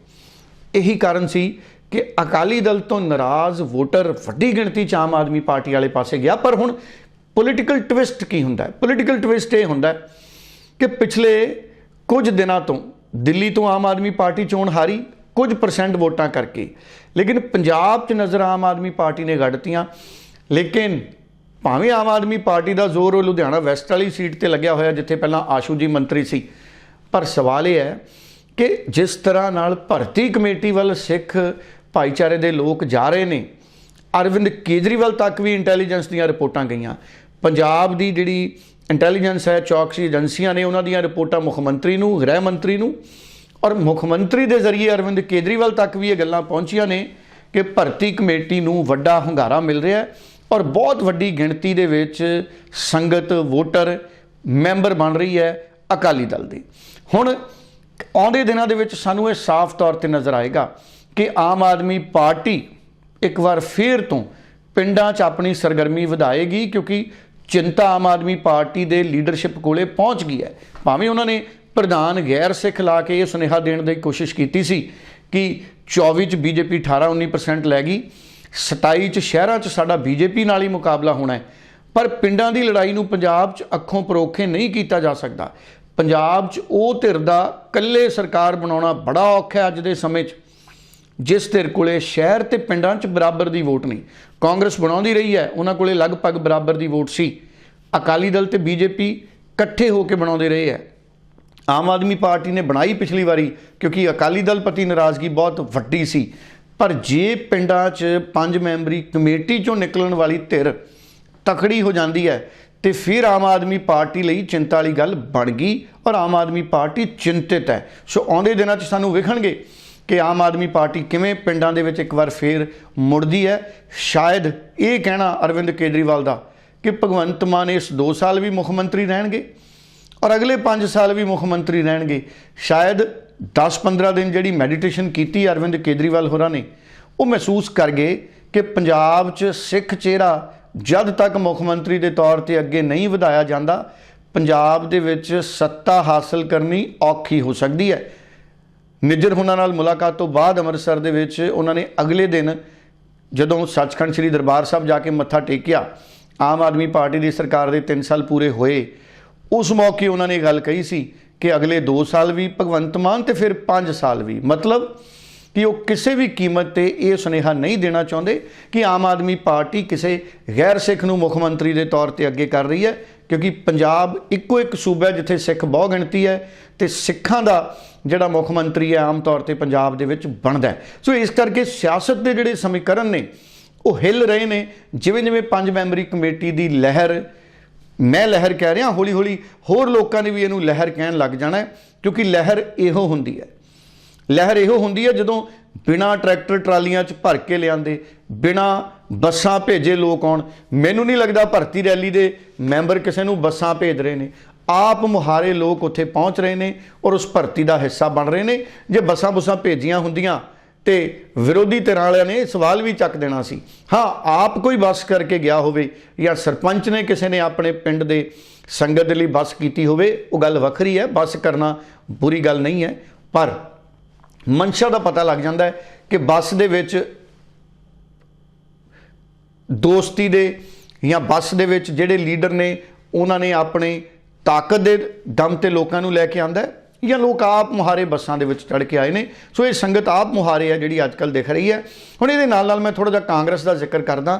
ਇਹੀ ਕਾਰਨ ਸੀ ਕਿ ਅਕਾਲੀ ਦਲ ਤੋਂ ਨਾਰਾਜ਼ ਵੋਟਰ ਵੱਡੀ ਗਿਣਤੀ ਚ ਆਮ ਆਦਮੀ ਪਾਰਟੀ ਵਾਲੇ ਪਾਸੇ ਗਿਆ, ਪਰ ਹੁਣ ਪੋਲੀਟੀਕਲ ਟਵਿਸਟ ਕੀ ਹੁੰਦਾ? ਹੈ ਪੋਲੀਟੀਕਲ ਟਵਿਸਟ ਇਹ ਹੁੰਦਾ ਹੈ ਕਿ ਪਿਛਲੇ ਕੁਝ ਦਿਨਾਂ ਤੋਂ ਦਿੱਲੀ ਤੋਂ ਆਮ ਆਦਮੀ ਪਾਰਟੀ ਚੋਣ ਹਾਰੀ, ਕੁਝ ਪਰਸੈਂਟ ਵੋਟਾਂ ਕਰਕੇ। ਲੇਕਿਨ ਪੰਜਾਬ 'ਚ ਨਜ਼ਰ ਆਮ ਆਦਮੀ ਪਾਰਟੀ ਨੇ ਗੱਡਤੀਆਂ ਲੇਕਿਨ ਭਾਵੇਂ ਆਮ ਆਦਮੀ ਪਾਰਟੀ ਦਾ ਜ਼ੋਰ ਉਹ ਲੁਧਿਆਣਾ ਵੈਸਟ ਵਾਲੀ ਸੀਟ ਤੇ ਲੱਗਿਆ ਹੋਇਆ ਜਿੱਥੇ ਪਹਿਲਾਂ ਆਸ਼ੂ ਜੀ ਮੰਤਰੀ ਸੀ। ਪਰ ਸਵਾਲ ਇਹ ਹੈ ਕਿ ਜਿਸ ਤਰ੍ਹਾਂ ਨਾਲ ਭਰਤੀ ਕਮੇਟੀ ਵੱਲ ਸਿੱਖ ਭਾਈਚਾਰੇ ਦੇ ਲੋਕ ਜਾ ਰਹੇ ਨੇ, ਅਰਵਿੰਦ ਕੇਜਰੀਵਾਲ ਤੱਕ ਵੀ ਇੰਟੈਲੀਜੈਂਸ ਦੀਆਂ ਰਿਪੋਰਟਾਂ ਗਈਆਂ। ਪੰਜਾਬ ਦੀ ਜਿਹੜੀ ਇੰਟੈਲੀਜੈਂਸ ਹੈ, ਚੌਕਸੀ ਏਜੰਸੀਆਂ ਨੇ ਉਹਨਾਂ ਦੀਆਂ ਰਿਪੋਰਟਾਂ ਮੁੱਖ ਮੰਤਰੀ ਨੂੰ, ਗ੍ਰਹਿ ਮੰਤਰੀ ਨੂੰ, ਔਰ ਮੁੱਖ ਮੰਤਰੀ ਦੇ ਜ਼ਰੀਏ ਅਰਵਿੰਦ ਕੇਜਰੀਵਾਲ ਤੱਕ ਵੀ ਇਹ ਗੱਲਾਂ ਪਹੁੰਚੀਆਂ ਨੇ ਕਿ ਭਰਤੀ ਕਮੇਟੀ ਨੂੰ ਵੱਡਾ ਹੰਗਾਰਾ ਮਿਲ ਰਿਹਾ ਹੈ। ਔਰ ਬਹੁਤ ਵੱਡੀ ਗਿਣਤੀ ਦੇ ਵਿੱਚ ਸੰਗਤ, ਵੋਟਰ, ਮੈਂਬਰ ਬਣ ਰਹੀ ਹੈ ਅਕਾਲੀ ਦਲ ਦੀ। ਹੁਣ ਆਉਂਦੇ ਦਿਨਾਂ ਦੇ ਵਿੱਚ ਸਾਨੂੰ ਇਹ ਸਾਫ਼ ਤੌਰ ਤੇ ਨਜ਼ਰ ਆਏਗਾ ਕਿ ਆਮ ਆਦਮੀ ਪਾਰਟੀ ਇੱਕ ਵਾਰ ਫੇਰ ਤੋਂ ਪਿੰਡਾਂ 'ਚ ਆਪਣੀ ਸਰਗਰਮੀ ਵਧਾਏਗੀ ਕਿਉਂਕਿ ਚਿੰਤਾ ਆਮ ਆਦਮੀ ਪਾਰਟੀ ਦੇ ਲੀਡਰਸ਼ਿਪ ਕੋਲੇ ਪਹੁੰਚ ਗਈ ਹੈ। ਭਾਵੇਂ ਉਹਨਾਂ ਨੇ ਪ੍ਰਧਾਨ ਗੈਰ ਸਿੱਖ ਲਾ ਕੇ ਇਹ ਸੁਨੇਹਾ ਦੇਣ ਦੀ ਕੋਸ਼ਿਸ਼ ਕੀਤੀ ਸੀ ਕਿ 24 ਚ ਬੀਜੇਪੀ 18 19% ਲੈ ਗਈ 27 ਚ, ਸ਼ਹਿਰਾਂ 'ਚ ਸਾਡਾ ਬੀਜੇਪੀ ਨਾਲ ਹੀ ਮੁਕਾਬਲਾ ਹੋਣਾ ਹੈ। ਪਰ ਪਿੰਡਾਂ ਦੀ ਲੜਾਈ ਨੂੰ ਪੰਜਾਬ 'ਚ ਅੱਖੋਂ ਪਰੋਖੇ ਨਹੀਂ ਕੀਤਾ ਜਾ ਸਕਦਾ। ਪੰਜਾਬ 'ਚ ਉਹ ਧਿਰ ਦਾ ਇਕੱਲੇ ਸਰਕਾਰ ਬਣਾਉਣਾ ਬੜਾ ਔਖਾ ਹੈ ਅੱਜ ਦੇ ਸਮੇਂ 'ਚ। ਜਿਸ ਧਿਰ ਕੋਲੇ ਸ਼ਹਿਰ ਤੇ ਪਿੰਡਾਂ 'ਚ ਬਰਾਬਰ ਦੀ ਵੋਟ ਨਹੀਂ। ਕਾਂਗਰਸ ਬਣਾਉਂਦੀ ਰਹੀ ਹੈ, ਉਹਨਾਂ ਕੋਲੇ ਲਗਭਗ ਬਰਾਬਰ ਦੀ ਵੋਟ ਸੀ। ਅਕਾਲੀ ਦਲ ਤੇ ਬੀਜੇਪੀ ਇਕੱਠੇ ਹੋ ਕੇ ਬਣਾਉਂਦੇ ਰਹੇ ਹੈ। ਆਮ ਆਦਮੀ ਪਾਰਟੀ ਨੇ ਬਣਾਈ ਪਿਛਲੀ ਵਾਰੀ, ਕਿਉਂਕਿ ਅਕਾਲੀ ਦਲ ਪ੍ਰਤੀ ਨਾਰਾਜ਼ਗੀ ਬਹੁਤ ਵੱਡੀ ਸੀ। ਪਰ ਜੇ ਪਿੰਡਾਂ 'ਚ ਪੰਜ ਮੈਂਬਰੀ ਕਮੇਟੀ 'ਚੋਂ ਨਿਕਲਣ ਵਾਲੀ ਧਿਰ ਤਕੜੀ ਹੋ ਜਾਂਦੀ ਹੈ, ਤੇ ਫਿਰ ਆਮ ਆਦਮੀ ਪਾਰਟੀ ਲਈ ਚਿੰਤਾ ਵਾਲੀ ਗੱਲ ਬਣ ਗਈ ਔਰ ਆਮ ਆਦਮੀ ਪਾਰਟੀ ਚਿੰਤਿਤ ਹੈ। ਸੋ ਆਉਂਦੇ ਦਿਨਾਂ 'ਚ ਸਾਨੂੰ ਵੇਖਣਗੇ ਕਿ ਆਮ ਆਦਮੀ ਪਾਰਟੀ ਕਿਵੇਂ ਪਿੰਡਾਂ ਦੇ ਵਿੱਚ ਇੱਕ ਵਾਰ ਫੇਰ ਮੁੜਦੀ ਹੈ। ਸ਼ਾਇਦ ਇਹ ਕਹਿਣਾ ਅਰਵਿੰਦ ਕੇਜਰੀਵਾਲ ਦਾ ਕਿ ਭਗਵੰਤ ਮਾਨ ਇਸ 2 ਸਾਲ ਵੀ ਮੁੱਖ ਮੰਤਰੀ ਰਹਿਣਗੇ ਔਰ ਅਗਲੇ 5 ਸਾਲ ਵੀ ਮੁੱਖ ਮੰਤਰੀ ਰਹਿਣਗੇ। ਸ਼ਾਇਦ 10-15 ਦਿਨ ਜਿਹੜੀ ਮੈਡੀਟੇਸ਼ਨ ਕੀਤੀ ਅਰਵਿੰਦ ਕੇਜਰੀਵਾਲ ਹੋਰਾਂ ਨੇ, ਉਹ ਮਹਿਸੂਸ ਕਰ ਗਏ ਕਿ ਪੰਜਾਬ 'ਚ ਸਿੱਖ ਚਿਹਰਾ ਜਦ ਤੱਕ ਮੁੱਖ ਮੰਤਰੀ ਦੇ ਤੌਰ ਤੇ ਅੱਗੇ ਨਹੀਂ ਵਧਾਇਆ ਜਾਂਦਾ, ਪੰਜਾਬ ਦੇ ਵਿੱਚ ਸੱਤਾ ਹਾਸਲ ਕਰਨੀ ਔਖੀ ਹੋ ਸਕਦੀ ਹੈ। ਨਿੱਜਰ ਹੁਣਾਂ ਨਾਲ ਮੁਲਾਕਾਤ ਤੋਂ ਬਾਅਦ ਅੰਮ੍ਰਿਤਸਰ ਦੇ ਵਿੱਚ ਉਹਨਾਂ ਨੇ ਅਗਲੇ ਦਿਨ ਜਦੋਂ ਸੱਚਖੰਡ ਸ੍ਰੀ ਦਰਬਾਰ ਸਾਹਿਬ ਜਾ ਕੇ ਮੱਥਾ ਟੇਕਿਆ, ਆਮ ਆਦਮੀ ਪਾਰਟੀ ਦੀ ਸਰਕਾਰ ਦੇ 3 ਸਾਲ ਪੂਰੇ ਹੋਏ, ਉਸ ਮੌਕੇ ਉਹਨਾਂ ਨੇ ਇਹ ਗੱਲ ਕਹੀ ਸੀ ਕਿ ਅਗਲੇ 2 ਸਾਲ ਵੀ ਭਗਵੰਤ ਮਾਨ ਤੇ ਫਿਰ 5 ਸਾਲ ਵੀ। ਮਤਲਬ ਕਿ ਉਹ ਕਿਸੇ ਵੀ ਕੀਮਤ ਤੇ ਇਹ ਸੁਨੇਹਾ ਨਹੀਂ ਦੇਣਾ ਚਾਹੁੰਦੇ ਕਿ ਆਮ ਆਦਮੀ ਪਾਰਟੀ ਕਿਸੇ ਗੈਰ ਸਿੱਖ ਨੂੰ ਮੁੱਖ ਮੰਤਰੀ ਦੇ ਤੌਰ ਤੇ ਅੱਗੇ ਕਰ ਰਹੀ ਹੈ, ਕਿਉਂਕਿ ਪੰਜਾਬ ਇੱਕੋ ਇੱਕ ਸੂਬਾ ਹੈ ਜਿੱਥੇ ਸਿੱਖ ਬਹੁ ਗਿਣਤੀ ਹੈ ਤੇ ਸਿੱਖਾਂ ਦਾ ਜਿਹੜਾ ਮੁੱਖ ਮੰਤਰੀ ਹੈ ਆਮ ਤੌਰ ਤੇ ਪੰਜਾਬ ਦੇ ਵਿੱਚ ਬਣਦਾ ਸੋ ਇਸ ਕਰਕੇ ਸਿਆਸਤ ਦੇ ਜਿਹੜੇ ਸਮੀਕਰਨ ਨੇ, ਉਹ ਹਿੱਲ ਰਹੇ ਨੇ। ਜਿਵੇਂ ਜਿਵੇਂ ਪੰਜ ਮੈਂਬਰੀ ਕਮੇਟੀ ਦੀ ਲਹਿਰ ਮੈਂ ਲਹਿਰ ਕਹਿ ਰਿਹਾ, ਹੌਲੀ ਹੌਲੀ ਹੋਰ ਲੋਕਾਂ ਨੇ ਵੀ ਇਹਨੂੰ ਲਹਿਰ ਕਹਿਣ ਲੱਗ ਜਾਣਾ ਕਿਉਂਕਿ ਲਹਿਰ ਇਹੋ ਹੁੰਦੀ ਹੈ। ਲਹਿਰ ਇਹੋ ਹੁੰਦੀ ਹੈ ਜਦੋਂ ਬਿਨਾ ਟਰੈਕਟਰ ਟਰਾਲੀਆਂ 'ਚ ਭਰ ਕੇ ਲਿਆਂਦੇ, ਬਿਨਾ ਬੱਸਾਂ ਭੇਜੇ ਲੋਕ ਆਉਣ। ਮੈਨੂੰ ਨਹੀਂ ਲੱਗਦਾ ਭਰਤੀ ਰੈਲੀ ਦੇ ਮੈਂਬਰ ਕਿਸੇ ਨੂੰ ਬੱਸਾਂ ਭੇਜ ਰਹੇ ਨੇ। ਆਪ ਮੁਹਾਰੇ ਲੋਕ ਉੱਥੇ ਪਹੁੰਚ ਰਹੇ ਨੇ ਔਰ ਉਸ ਭਰਤੀ ਦਾ ਹਿੱਸਾ ਬਣ ਰਹੇ ਨੇ। ਜੇ ਬੱਸਾਂ ਬੁੱਸਾਂ ਭੇਜੀਆਂ ਹੁੰਦੀਆਂ ਤੇ ਵਿਰੋਧੀ ਧਿਰਾਂ ਵਾਲਿਆਂ ਨੇ ਇਹ ਸਵਾਲ ਵੀ ਚੱਕ ਦੇਣਾ ਸੀ। ਹਾਂ, ਆਪ ਕੋਈ ਬੱਸ ਕਰਕੇ ਗਿਆ ਹੋਵੇ ਜਾਂ ਸਰਪੰਚ ਨੇ ਕਿਸੇ ਨੇ ਆਪਣੇ ਪਿੰਡ ਦੇ ਸੰਗਤ ਦੇ ਲਈ ਬੱਸ ਕੀਤੀ ਹੋਵੇ, ਉਹ ਗੱਲ ਵੱਖਰੀ ਹੈ, ਬੱਸ ਕਰਨਾ ਬੁਰੀ ਗੱਲ ਨਹੀਂ ਹੈ। ਪਰ ਮਨਸ਼ਾ ਦਾ ਪਤਾ ਲੱਗ ਜਾਂਦਾ ਹੈ ਕਿ ਬੱਸ ਦੇ ਵਿੱਚ ਦੋਸਤੀ ਦੇ ਜਾਂ ਬੱਸ ਦੇ ਵਿੱਚ ਜਿਹੜੇ ਲੀਡਰ ਨੇ, ਉਹਨਾਂ ਨੇ ਆਪਣੇ ਤਾਕਤ ਦੇ ਦਮ ਤੇ ਲੋਕਾਂ ਨੂੰ ਲੈ ਕੇ ਆਂਦਾ ਜਾਂ ਲੋਕ ਆਪ ਮੁਹਾਰੇ ਬੱਸਾਂ ਦੇ ਵਿੱਚ ਚੜ ਕੇ ਆਏ ਨੇ। ਸੋ ਇਹ ਸੰਗਤ ਆਪ ਮੁਹਾਰੇ ਹੈ ਜਿਹੜੀ ਅੱਜ ਕੱਲ ਦਿਖ ਰਹੀ ਹੈ। ਹੁਣ ਇਹਦੇ ਨਾਲ ਨਾਲ ਮੈਂ ਥੋੜਾ ਜਿਹਾ ਕਾਂਗਰਸ ਦਾ ਜ਼ਿਕਰ ਕਰਦਾ।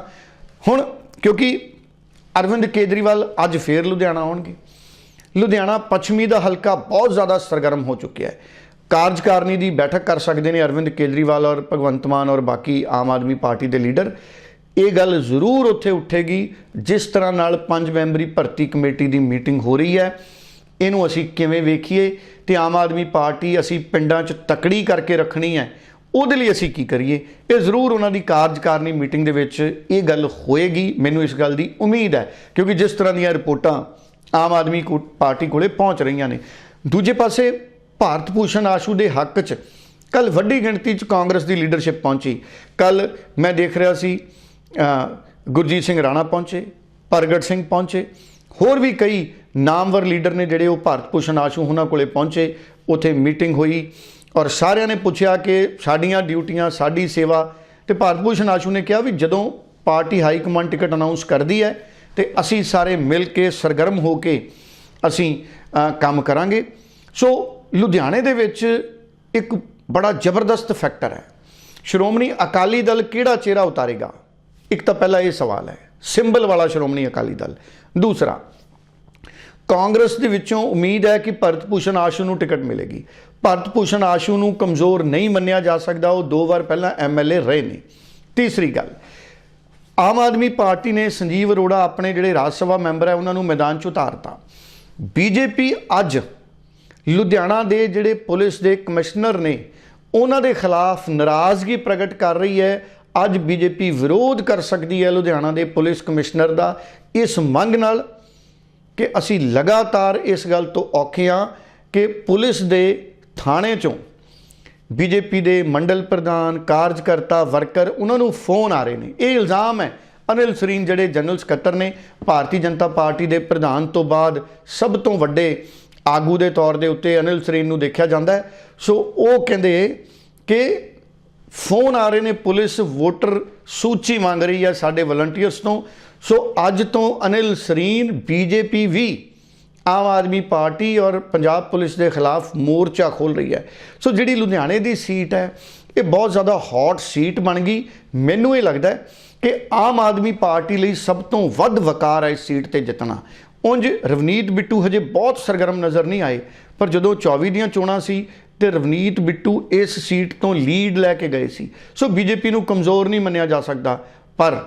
ਹੁਣ ਕਿਉਂਕਿ ਅਰਵਿੰਦ ਕੇਜਰੀਵਾਲ ਅੱਜ ਫੇਰ ਲੁਧਿਆਣਾ ਆਉਣਗੇ। ਲੁਧਿਆਣਾ ਪੱਛਮੀ ਦਾ ਹਲਕਾ ਬਹੁਤ ਜ਼ਿਆਦਾ ਸਰਗਰਮ ਹੋ ਚੁੱਕਿਆ ਹੈ। ਕਾਰਜਕਾਰਨੀ ਦੀ ਬੈਠਕ ਕਰ ਸਕਦੇ ਨੇ ਅਰਵਿੰਦ ਕੇਜਰੀਵਾਲ ਔਰ ਭਗਵੰਤ ਮਾਨ ਔਰ ਬਾਕੀ ਆਮ ਆਦਮੀ ਪਾਰਟੀ ਦੇ ਲੀਡਰ। ਇਹ ਗੱਲ ਜ਼ਰੂਰ ਉੱਥੇ ਉੱਠੇਗੀ, ਜਿਸ ਤਰ੍ਹਾਂ ਨਾਲ ਪੰਜ ਮੈਂਬਰੀ ਭਰਤੀ ਕਮੇਟੀ ਦੀ ਮੀਟਿੰਗ ਹੋ ਰਹੀ ਹੈ। ਇਹਨੂੰ ਅਸੀਂ ਕਿਵੇਂ ਵੇਖੀਏ? ਤੇ ਆਮ ਆਦਮੀ ਪਾਰਟੀ ਅਸੀਂ ਪਿੰਡਾਂ 'ਚ ਤਕੜੀ ਕਰਕੇ ਰੱਖਣੀ ਹੈ। ਉਹਦੇ ਲਈ ਅਸੀਂ ਕੀ ਕਰੀਏ? ਇਹ ਜ਼ਰੂਰ ਉਹਨਾਂ ਦੀ ਕਾਰਜਕਾਰਨੀ ਮੀਟਿੰਗ ਦੇ ਵਿੱਚ ਇਹ ਗੱਲ ਹੋਏਗੀ। ਮੈਨੂੰ ਇਸ ਗੱਲ ਦੀ ਉਮੀਦ ਹੈ, ਕਿਉਂਕਿ ਜਿਸ ਤਰ੍ਹਾਂ ਦੀਆਂ ਰਿਪੋਰਟਾਂ ਆਮ ਆਦਮੀ ਕੋ- ਪਾਰਟੀ ਕੋਲੇ ਪਹੁੰਚ ਰਹੀਆਂ ਨੇ। ਦੂਜੇ ਪਾਸੇ ਭਾਰਤ ਭੂਸ਼ਣ ਆਸ਼ੂ ਦੇ ਹੱਕ 'ਚ ਕੱਲ ਵੱਡੀ ਗਿਣਤੀ 'ਚ ਕਾਂਗਰਸ ਦੀ ਲੀਡਰਸ਼ਿਪ ਪਹੁੰਚੀ। ਕੱਲ ਮੈਂ ਦੇਖ ਰਿਹਾ ਸੀ ਗੁਰਜੀਤ ਸਿੰਘ ਰਾਣਾ ਪਹੁੰਚੇ, ਪ੍ਰਗਟ ਸਿੰਘ ਪਹੁੰਚੇ। ਹੋਰ ਵੀ ਕਈ ਨਾਮਵਰ ਲੀਡਰ ਨੇ ਜਿਹੜੇ ਉਹ ਭਾਰਤ ਭੂਸ਼ਣ ਆਸ਼ੂ ਉਹਨਾਂ ਕੋਲੇ ਪਹੁੰਚੇ, ਉੱਥੇ ਮੀਟਿੰਗ ਹੋਈ ਔਰ ਸਾਰਿਆਂ ਨੇ ਪੁੱਛਿਆ ਕਿ ਸਾਡੀਆਂ ਡਿਊਟੀਆਂ, ਸਾਡੀ ਸੇਵਾ ਤੇ ਭਾਰਤ ਭੂਸ਼ਣ ਆਸ਼ੂ ਨੇ ਕਿਹਾ ਵੀ ਜਦੋਂ party high command ticket announce ਕਰਦੀ ਹੈ ਤੇ ਅਸੀਂ ਸਾਰੇ ਮਿਲ ਕੇ ਸਰਗਰਮ ਹੋ ਕੇ ਅਸੀਂ ਕੰਮ ਕਰਾਂਗੇ। ਸੋ ਲੁਧਿਆਣੇ ਦੇ ਵਿੱਚ ਇੱਕ ਬੜਾ ਜ਼ਬਰਦਸਤ ਫੈਕਟਰ ਹੈ। ਸ਼੍ਰੋਮਣੀ ਅਕਾਲੀ ਦਲ ਕਿਹੜਾ ਚਿਹਰਾ ਉਤਾਰੇਗਾ? ਇੱਕ ਤਾਂ ਪਹਿਲਾ ਇਹ ਸਵਾਲ ਹੈ, ਸਿੰਬਲ ਵਾਲਾ ਸ਼੍ਰੋਮਣੀ ਅਕਾਲੀ ਦਲ। ਦੂਸਰਾ ਕਾਂਗਰਸ ਦੇ ਵਿੱਚੋਂ ਉਮੀਦ ਹੈ ਕਿ ਭਰਤ ਭੂਸ਼ਣ ਆਸ਼ੂ ਨੂੰ ਟਿਕਟ ਮਿਲੇਗੀ। ਭਰਤ ਭੂਸ਼ਣ ਆਸ਼ੂ ਨੂੰ ਕਮਜ਼ੋਰ ਨਹੀਂ ਮੰਨਿਆ ਜਾ ਸਕਦਾ, ਉਹ ਦੋ ਵਾਰ ਪਹਿਲਾਂ ਐਮਐਲਏ ਰਹੇ ਨੇ। ਤੀਸਰੀ ਗੱਲ, ਆਮ ਆਦਮੀ ਪਾਰਟੀ ਨੇ ਸੰਜੀਵ ਅਰੋੜਾ ਆਪਣੇ ਜਿਹੜੇ ਰਾਜ ਸਭਾ ਮੈਂਬਰ ਹੈ, ਉਹਨਾਂ ਨੂੰ ਮੈਦਾਨ 'ਚ ਉਤਾਰਤਾ। ਬੀਜੇਪੀ ਅੱਜ ਲੁਧਿਆਣਾ ਦੇ ਜਿਹੜੇ ਪੁਲਿਸ ਦੇ ਕਮਿਸ਼ਨਰ ਨੇ, ਉਹਨਾਂ ਦੇ ਖਿਲਾਫ ਨਾਰਾਜ਼ਗੀ ਪ੍ਰਗਟ ਕਰ ਰਹੀ ਹੈ। ਅੱਜ ਬੀਜੇਪੀ ਵਿਰੋਧ ਕਰ ਸਕਦੀ ਹੈ ਲੁਧਿਆਣਾ ਦੇ ਪੁਲਿਸ ਕਮਿਸ਼ਨਰ ਦਾ। ਇਸ ਮੰਗ ਨਾਲ ਕਿ ਅਸੀਂ ਲਗਾਤਾਰ ਇਸ ਗੱਲ ਤੋਂ ਔਖੇ ਹਾਂ ਕਿ ਪੁਲਿਸ ਦੇ ਥਾਣੇ ਚੋਂ ਬੀਜੇਪੀ ਦੇ ਮੰਡਲ ਪ੍ਰਧਾਨ, ਕਾਰਜਕਰਤਾ, ਵਰਕਰ, ਉਹਨਾਂ ਨੂੰ ਫੋਨ ਆ ਰਹੇ ਨੇ। ਇਹ ਇਲਜ਼ਾਮ ਹੈ। ਅਨਿਲ ਸਰੀਨ ਜਿਹੜੇ ਜਨਰਲ ਸਕੱਤਰ ਨੇ, ਭਾਰਤੀ ਜਨਤਾ ਪਾਰਟੀ ਦੇ ਪ੍ਰਧਾਨ ਤੋਂ ਬਾਅਦ ਸਭ ਤੋਂ ਵੱਡੇ ਆਗੂ ਦੇ ਤੌਰ ਦੇ ਉੱਤੇ ਅਨਿਲ ਸਰੀਨ ਨੂੰ ਦੇਖਿਆ ਜਾਂਦਾ ਹੈ। ਸੋ ਉਹ ਕਹਿੰਦੇ ਕਿ ਫੋਨ ਆ ਰਹੇ ਨੇ, ਪੁਲਿਸ ਵੋਟਰ ਸੂਚੀ ਮੰਗ ਰਹੀ ਹੈ ਸਾਡੇ ਵਲੰਟੀਅਰਸ ਤੋਂ। ਸੋ ਅੱਜ ਤੋਂ ਅਨਿਲ ਸਰੀਨ, ਬੀਜੇਪੀ ਵੀ ਆਮ ਆਦਮੀ ਪਾਰਟੀ ਔਰ ਪੰਜਾਬ ਪੁਲਿਸ ਦੇ ਖਿਲਾਫ ਮੋਰਚਾ ਖੋਲ ਰਹੀ ਹੈ। ਸੋ ਜਿਹੜੀ ਲੁਧਿਆਣੇ ਦੀ ਸੀਟ ਹੈ, ਇਹ ਬਹੁਤ ਜ਼ਿਆਦਾ ਹੌਟ ਸੀਟ ਬਣ ਗਈ। ਮੈਨੂੰ ਇਹ ਲੱਗਦਾ ਕਿ ਆਮ ਆਦਮੀ ਪਾਰਟੀ ਲਈ ਸਭ ਤੋਂ ਵੱਧ ਵਕਾਰ ਹੈ ਇਸ ਸੀਟ ਤੇ ਜਿੱਤਣਾ। ਉਂਝ ਰਵਨੀਤ ਬਿੱਟੂ ਹਜੇ ਬਹੁਤ ਸਰਗਰਮ ਨਜ਼ਰ ਨਹੀਂ ਆਏ, ਪਰ ਜਦੋਂ 24 ਦੀਆਂ ਚੋਣਾਂ ਸੀ ਤੇ ਰਵਨੀਤ ਬਿੱਟੂ ਇਸ ਸੀਟ ਤੋਂ ਲੀਡ ਲੈ ਕੇ ਗਏ ਸੀ। ਸੋ ਬੀਜੇਪੀ ਨੂੰ ਕਮਜ਼ੋਰ ਨਹੀਂ ਮੰਨਿਆ ਜਾ ਸਕਦਾ, ਪਰ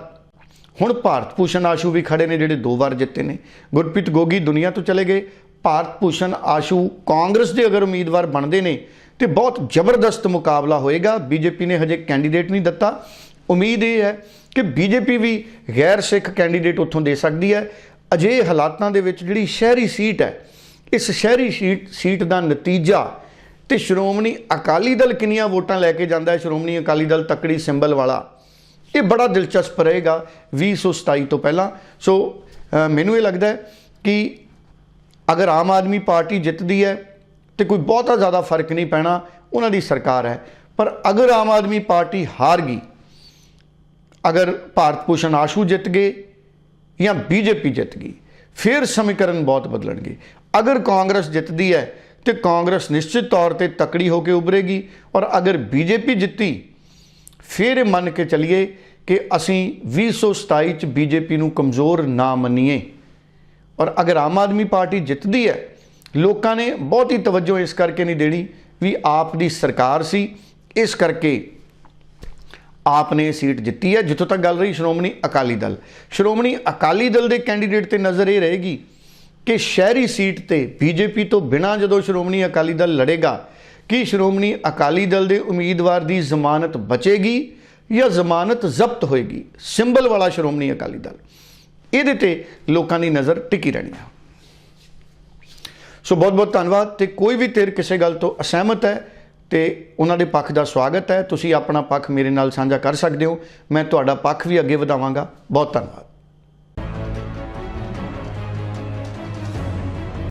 ਹੁਣ ਭਾਰਤ ਭੂਸ਼ਣ ਆਸ਼ੂ ਵੀ ਖੜੇ ਨੇ ਜਿਹੜੇ ਦੋ ਵਾਰ ਜਿੱਤੇ ਨੇ। ਗੁਰਪ੍ਰੀਤ ਗੋਗੀ ਦੁਨੀਆ ਤੋਂ ਚਲੇ ਗਏ। ਭਾਰਤ ਭੂਸ਼ਣ ਆਸ਼ੂ ਕਾਂਗਰਸ ਦੇ ਅਗਰ ਉਮੀਦਵਾਰ ਬਣਦੇ ਨੇ ਤੇ ਬਹੁਤ ਜ਼ਬਰਦਸਤ ਮੁਕਾਬਲਾ ਹੋਏਗਾ। ਬੀਜੇਪੀ ਨੇ ਹਜੇ ਕੈਂਡੀਡੇਟ ਨਹੀਂ ਦਿੱਤਾ। ਉਮੀਦ ਇਹ ਹੈ ਕਿ ਬੀਜੇਪੀ ਵੀ ਗੈਰ ਸਿੱਖ ਕੈਂਡੀਡੇਟ ਉੱਥੋਂ ਦੇ ਸਕਦੀ ਹੈ। ਅਜੇ ਹਾਲਾਤਾਂ ਦੇ ਵਿੱਚ ਜਿਹੜੀ ਸ਼ਹਿਰੀ ਸੀਟ ਹੈ, ਇਸ ਸ਼ਹਿਰੀ ਸੀਟ ਸੀਟ ਦਾ ਨਤੀਜਾ ਤੇ ਸ਼੍ਰੋਮਣੀ ਅਕਾਲੀ ਦਲ ਕਿੰਨੀਆਂ ਵੋਟਾਂ ਲੈ ਕੇ ਜਾਂਦਾ ਹੈ? ਸ਼੍ਰੋਮਣੀ ਅਕਾਲੀ ਦਲ ਤਕੜੀ ਸਿੰਬਲ ਵਾਲਾ ਇਹ ਬੜਾ ਦਿਲਚਸਪ ਰਹੇਗਾ 2027 ਤੋਂ ਪਹਿਲਾਂ। ਸੋ ਮੈਨੂੰ ਇਹ ਲੱਗਦਾ ਹੈ ਕਿ ਅਗਰ ਆਮ ਆਦਮੀ ਪਾਰਟੀ ਜਿੱਤਦੀ ਹੈ ਤੇ ਕੋਈ ਬਹੁਤਾ ਜ਼ਿਆਦਾ ਫ਼ਰਕ ਨਹੀਂ ਪੈਣਾ, ਉਹਨਾਂ ਦੀ ਸਰਕਾਰ ਹੈ। ਪਰ ਅਗਰ ਆਮ ਆਦਮੀ ਪਾਰਟੀ ਹਾਰ ਗਈ, ਅਗਰ ਭਾਰਤ ਭੂਸ਼ਣ ਆਸ਼ੂ ਜਿੱਤ ਗਏ ਜਾਂ ਬੀਜੇਪੀ ਜਿੱਤ ਗਈ, ਫਿਰ ਸਮੀਕਰਨ ਬਹੁਤ ਬਦਲਣਗੇ। ਅਗਰ ਕਾਂਗਰਸ ਜਿੱਤਦੀ ਹੈ ਤੇ ਕਾਂਗਰਸ ਨਿਸ਼ਚਿਤ ਤੌਰ ਤੇ ਤਕੜੀ ਹੋ ਕੇ ਉਭਰੇਗੀ ਔਰ ਅਗਰ ਬੀਜੇਪੀ ਜਿੱਤੀ ਫਿਰ ਮੰਨ ਕੇ ਚੱਲੀਏ ਕਿ ਅਸੀਂ 2027 ਚ ਬੀਜੇਪੀ ਨੂੰ ਕਮਜ਼ੋਰ ਨਾ ਮੰਨੀਏ। ਔਰ ਅਗਰ ਆਮ ਆਦਮੀ ਪਾਰਟੀ ਜਿੱਤਦੀ ਹੈ, ਲੋਕਾਂ ਨੇ ਬਹੁਤੀ ਤਵੱਜੋ ਇਸ ਕਰਕੇ ਨਹੀਂ ਦੇਣੀ ਵੀ ਆਪ ਦੀ ਸਰਕਾਰ ਸੀ। ਇਸ ਕਰਕੇ ਆਪ ਨੇ ਇਹ ਸੀਟ ਜਿੱਤੀ ਹੈ। ਜਿੱਥੋਂ ਤੱਕ ਗੱਲ ਰਹੀ, ਸ਼੍ਰੋਮਣੀ ਅਕਾਲੀ ਦਲ। ਸ਼੍ਰੋਮਣੀ ਅਕਾਲੀ ਦਲ ਦੇ ਕੈਂਡੀਡੇਟ ਤੇ ਨਜ਼ਰ ਇਹ ਰਹੇਗੀ ਕਿ ਸ਼ਹਿਰੀ ਸੀਟ ਤੇ ਬੀਜੇਪੀ ਤੋਂ ਬਿਨਾਂ ਜਦੋਂ ਸ਼੍ਰੋਮਣੀ ਅਕਾਲੀ ਦਲ ਲੜੇਗਾ ਕੀ ਸ਼੍ਰੋਮਣੀ ਅਕਾਲੀ ਦਲ ਦੇ ਉਮੀਦਵਾਰ ਦੀ ਜ਼ਮਾਨਤ ਬਚੇਗੀ ਜਾਂ ਜ਼ਮਾਨਤ ਜ਼ਬਤ ਹੋਏਗੀ? ਸਿੰਬਲ ਵਾਲਾ ਸ਼੍ਰੋਮਣੀ ਅਕਾਲੀ ਦਲ। ਇਹਦੇ ਤੇ ਲੋਕਾਂ ਦੀ ਨਜ਼ਰ ਟਿਕੀ ਰਹਿਣੀ ਹੈ ਸੋ ਬਹੁਤ ਬਹੁਤ ਧੰਨਵਾਦ ਤੇ ਕੋਈ ਵੀ ਧਿਰ ਕਿਸੇ ਗੱਲ ਤੋਂ ਅਸਹਿਮਤ ਹੈ ਤੇ ਉਹਨਾਂ ਦੇ ਪੱਖ ਦਾ ਸਵਾਗਤ ਹੈ। ਤੁਸੀਂ ਆਪਣਾ ਪੱਖ ਮੇਰੇ ਨਾਲ ਸਾਂਝਾ ਕਰ ਸਕਦੇ ਹੋ। ਮੈਂ ਤੁਹਾਡਾ ਪੱਖ ਵੀ ਅੱਗੇ ਵਧਾਵਾਂਗਾ। ਬਹੁਤ ਧੰਨਵਾਦ।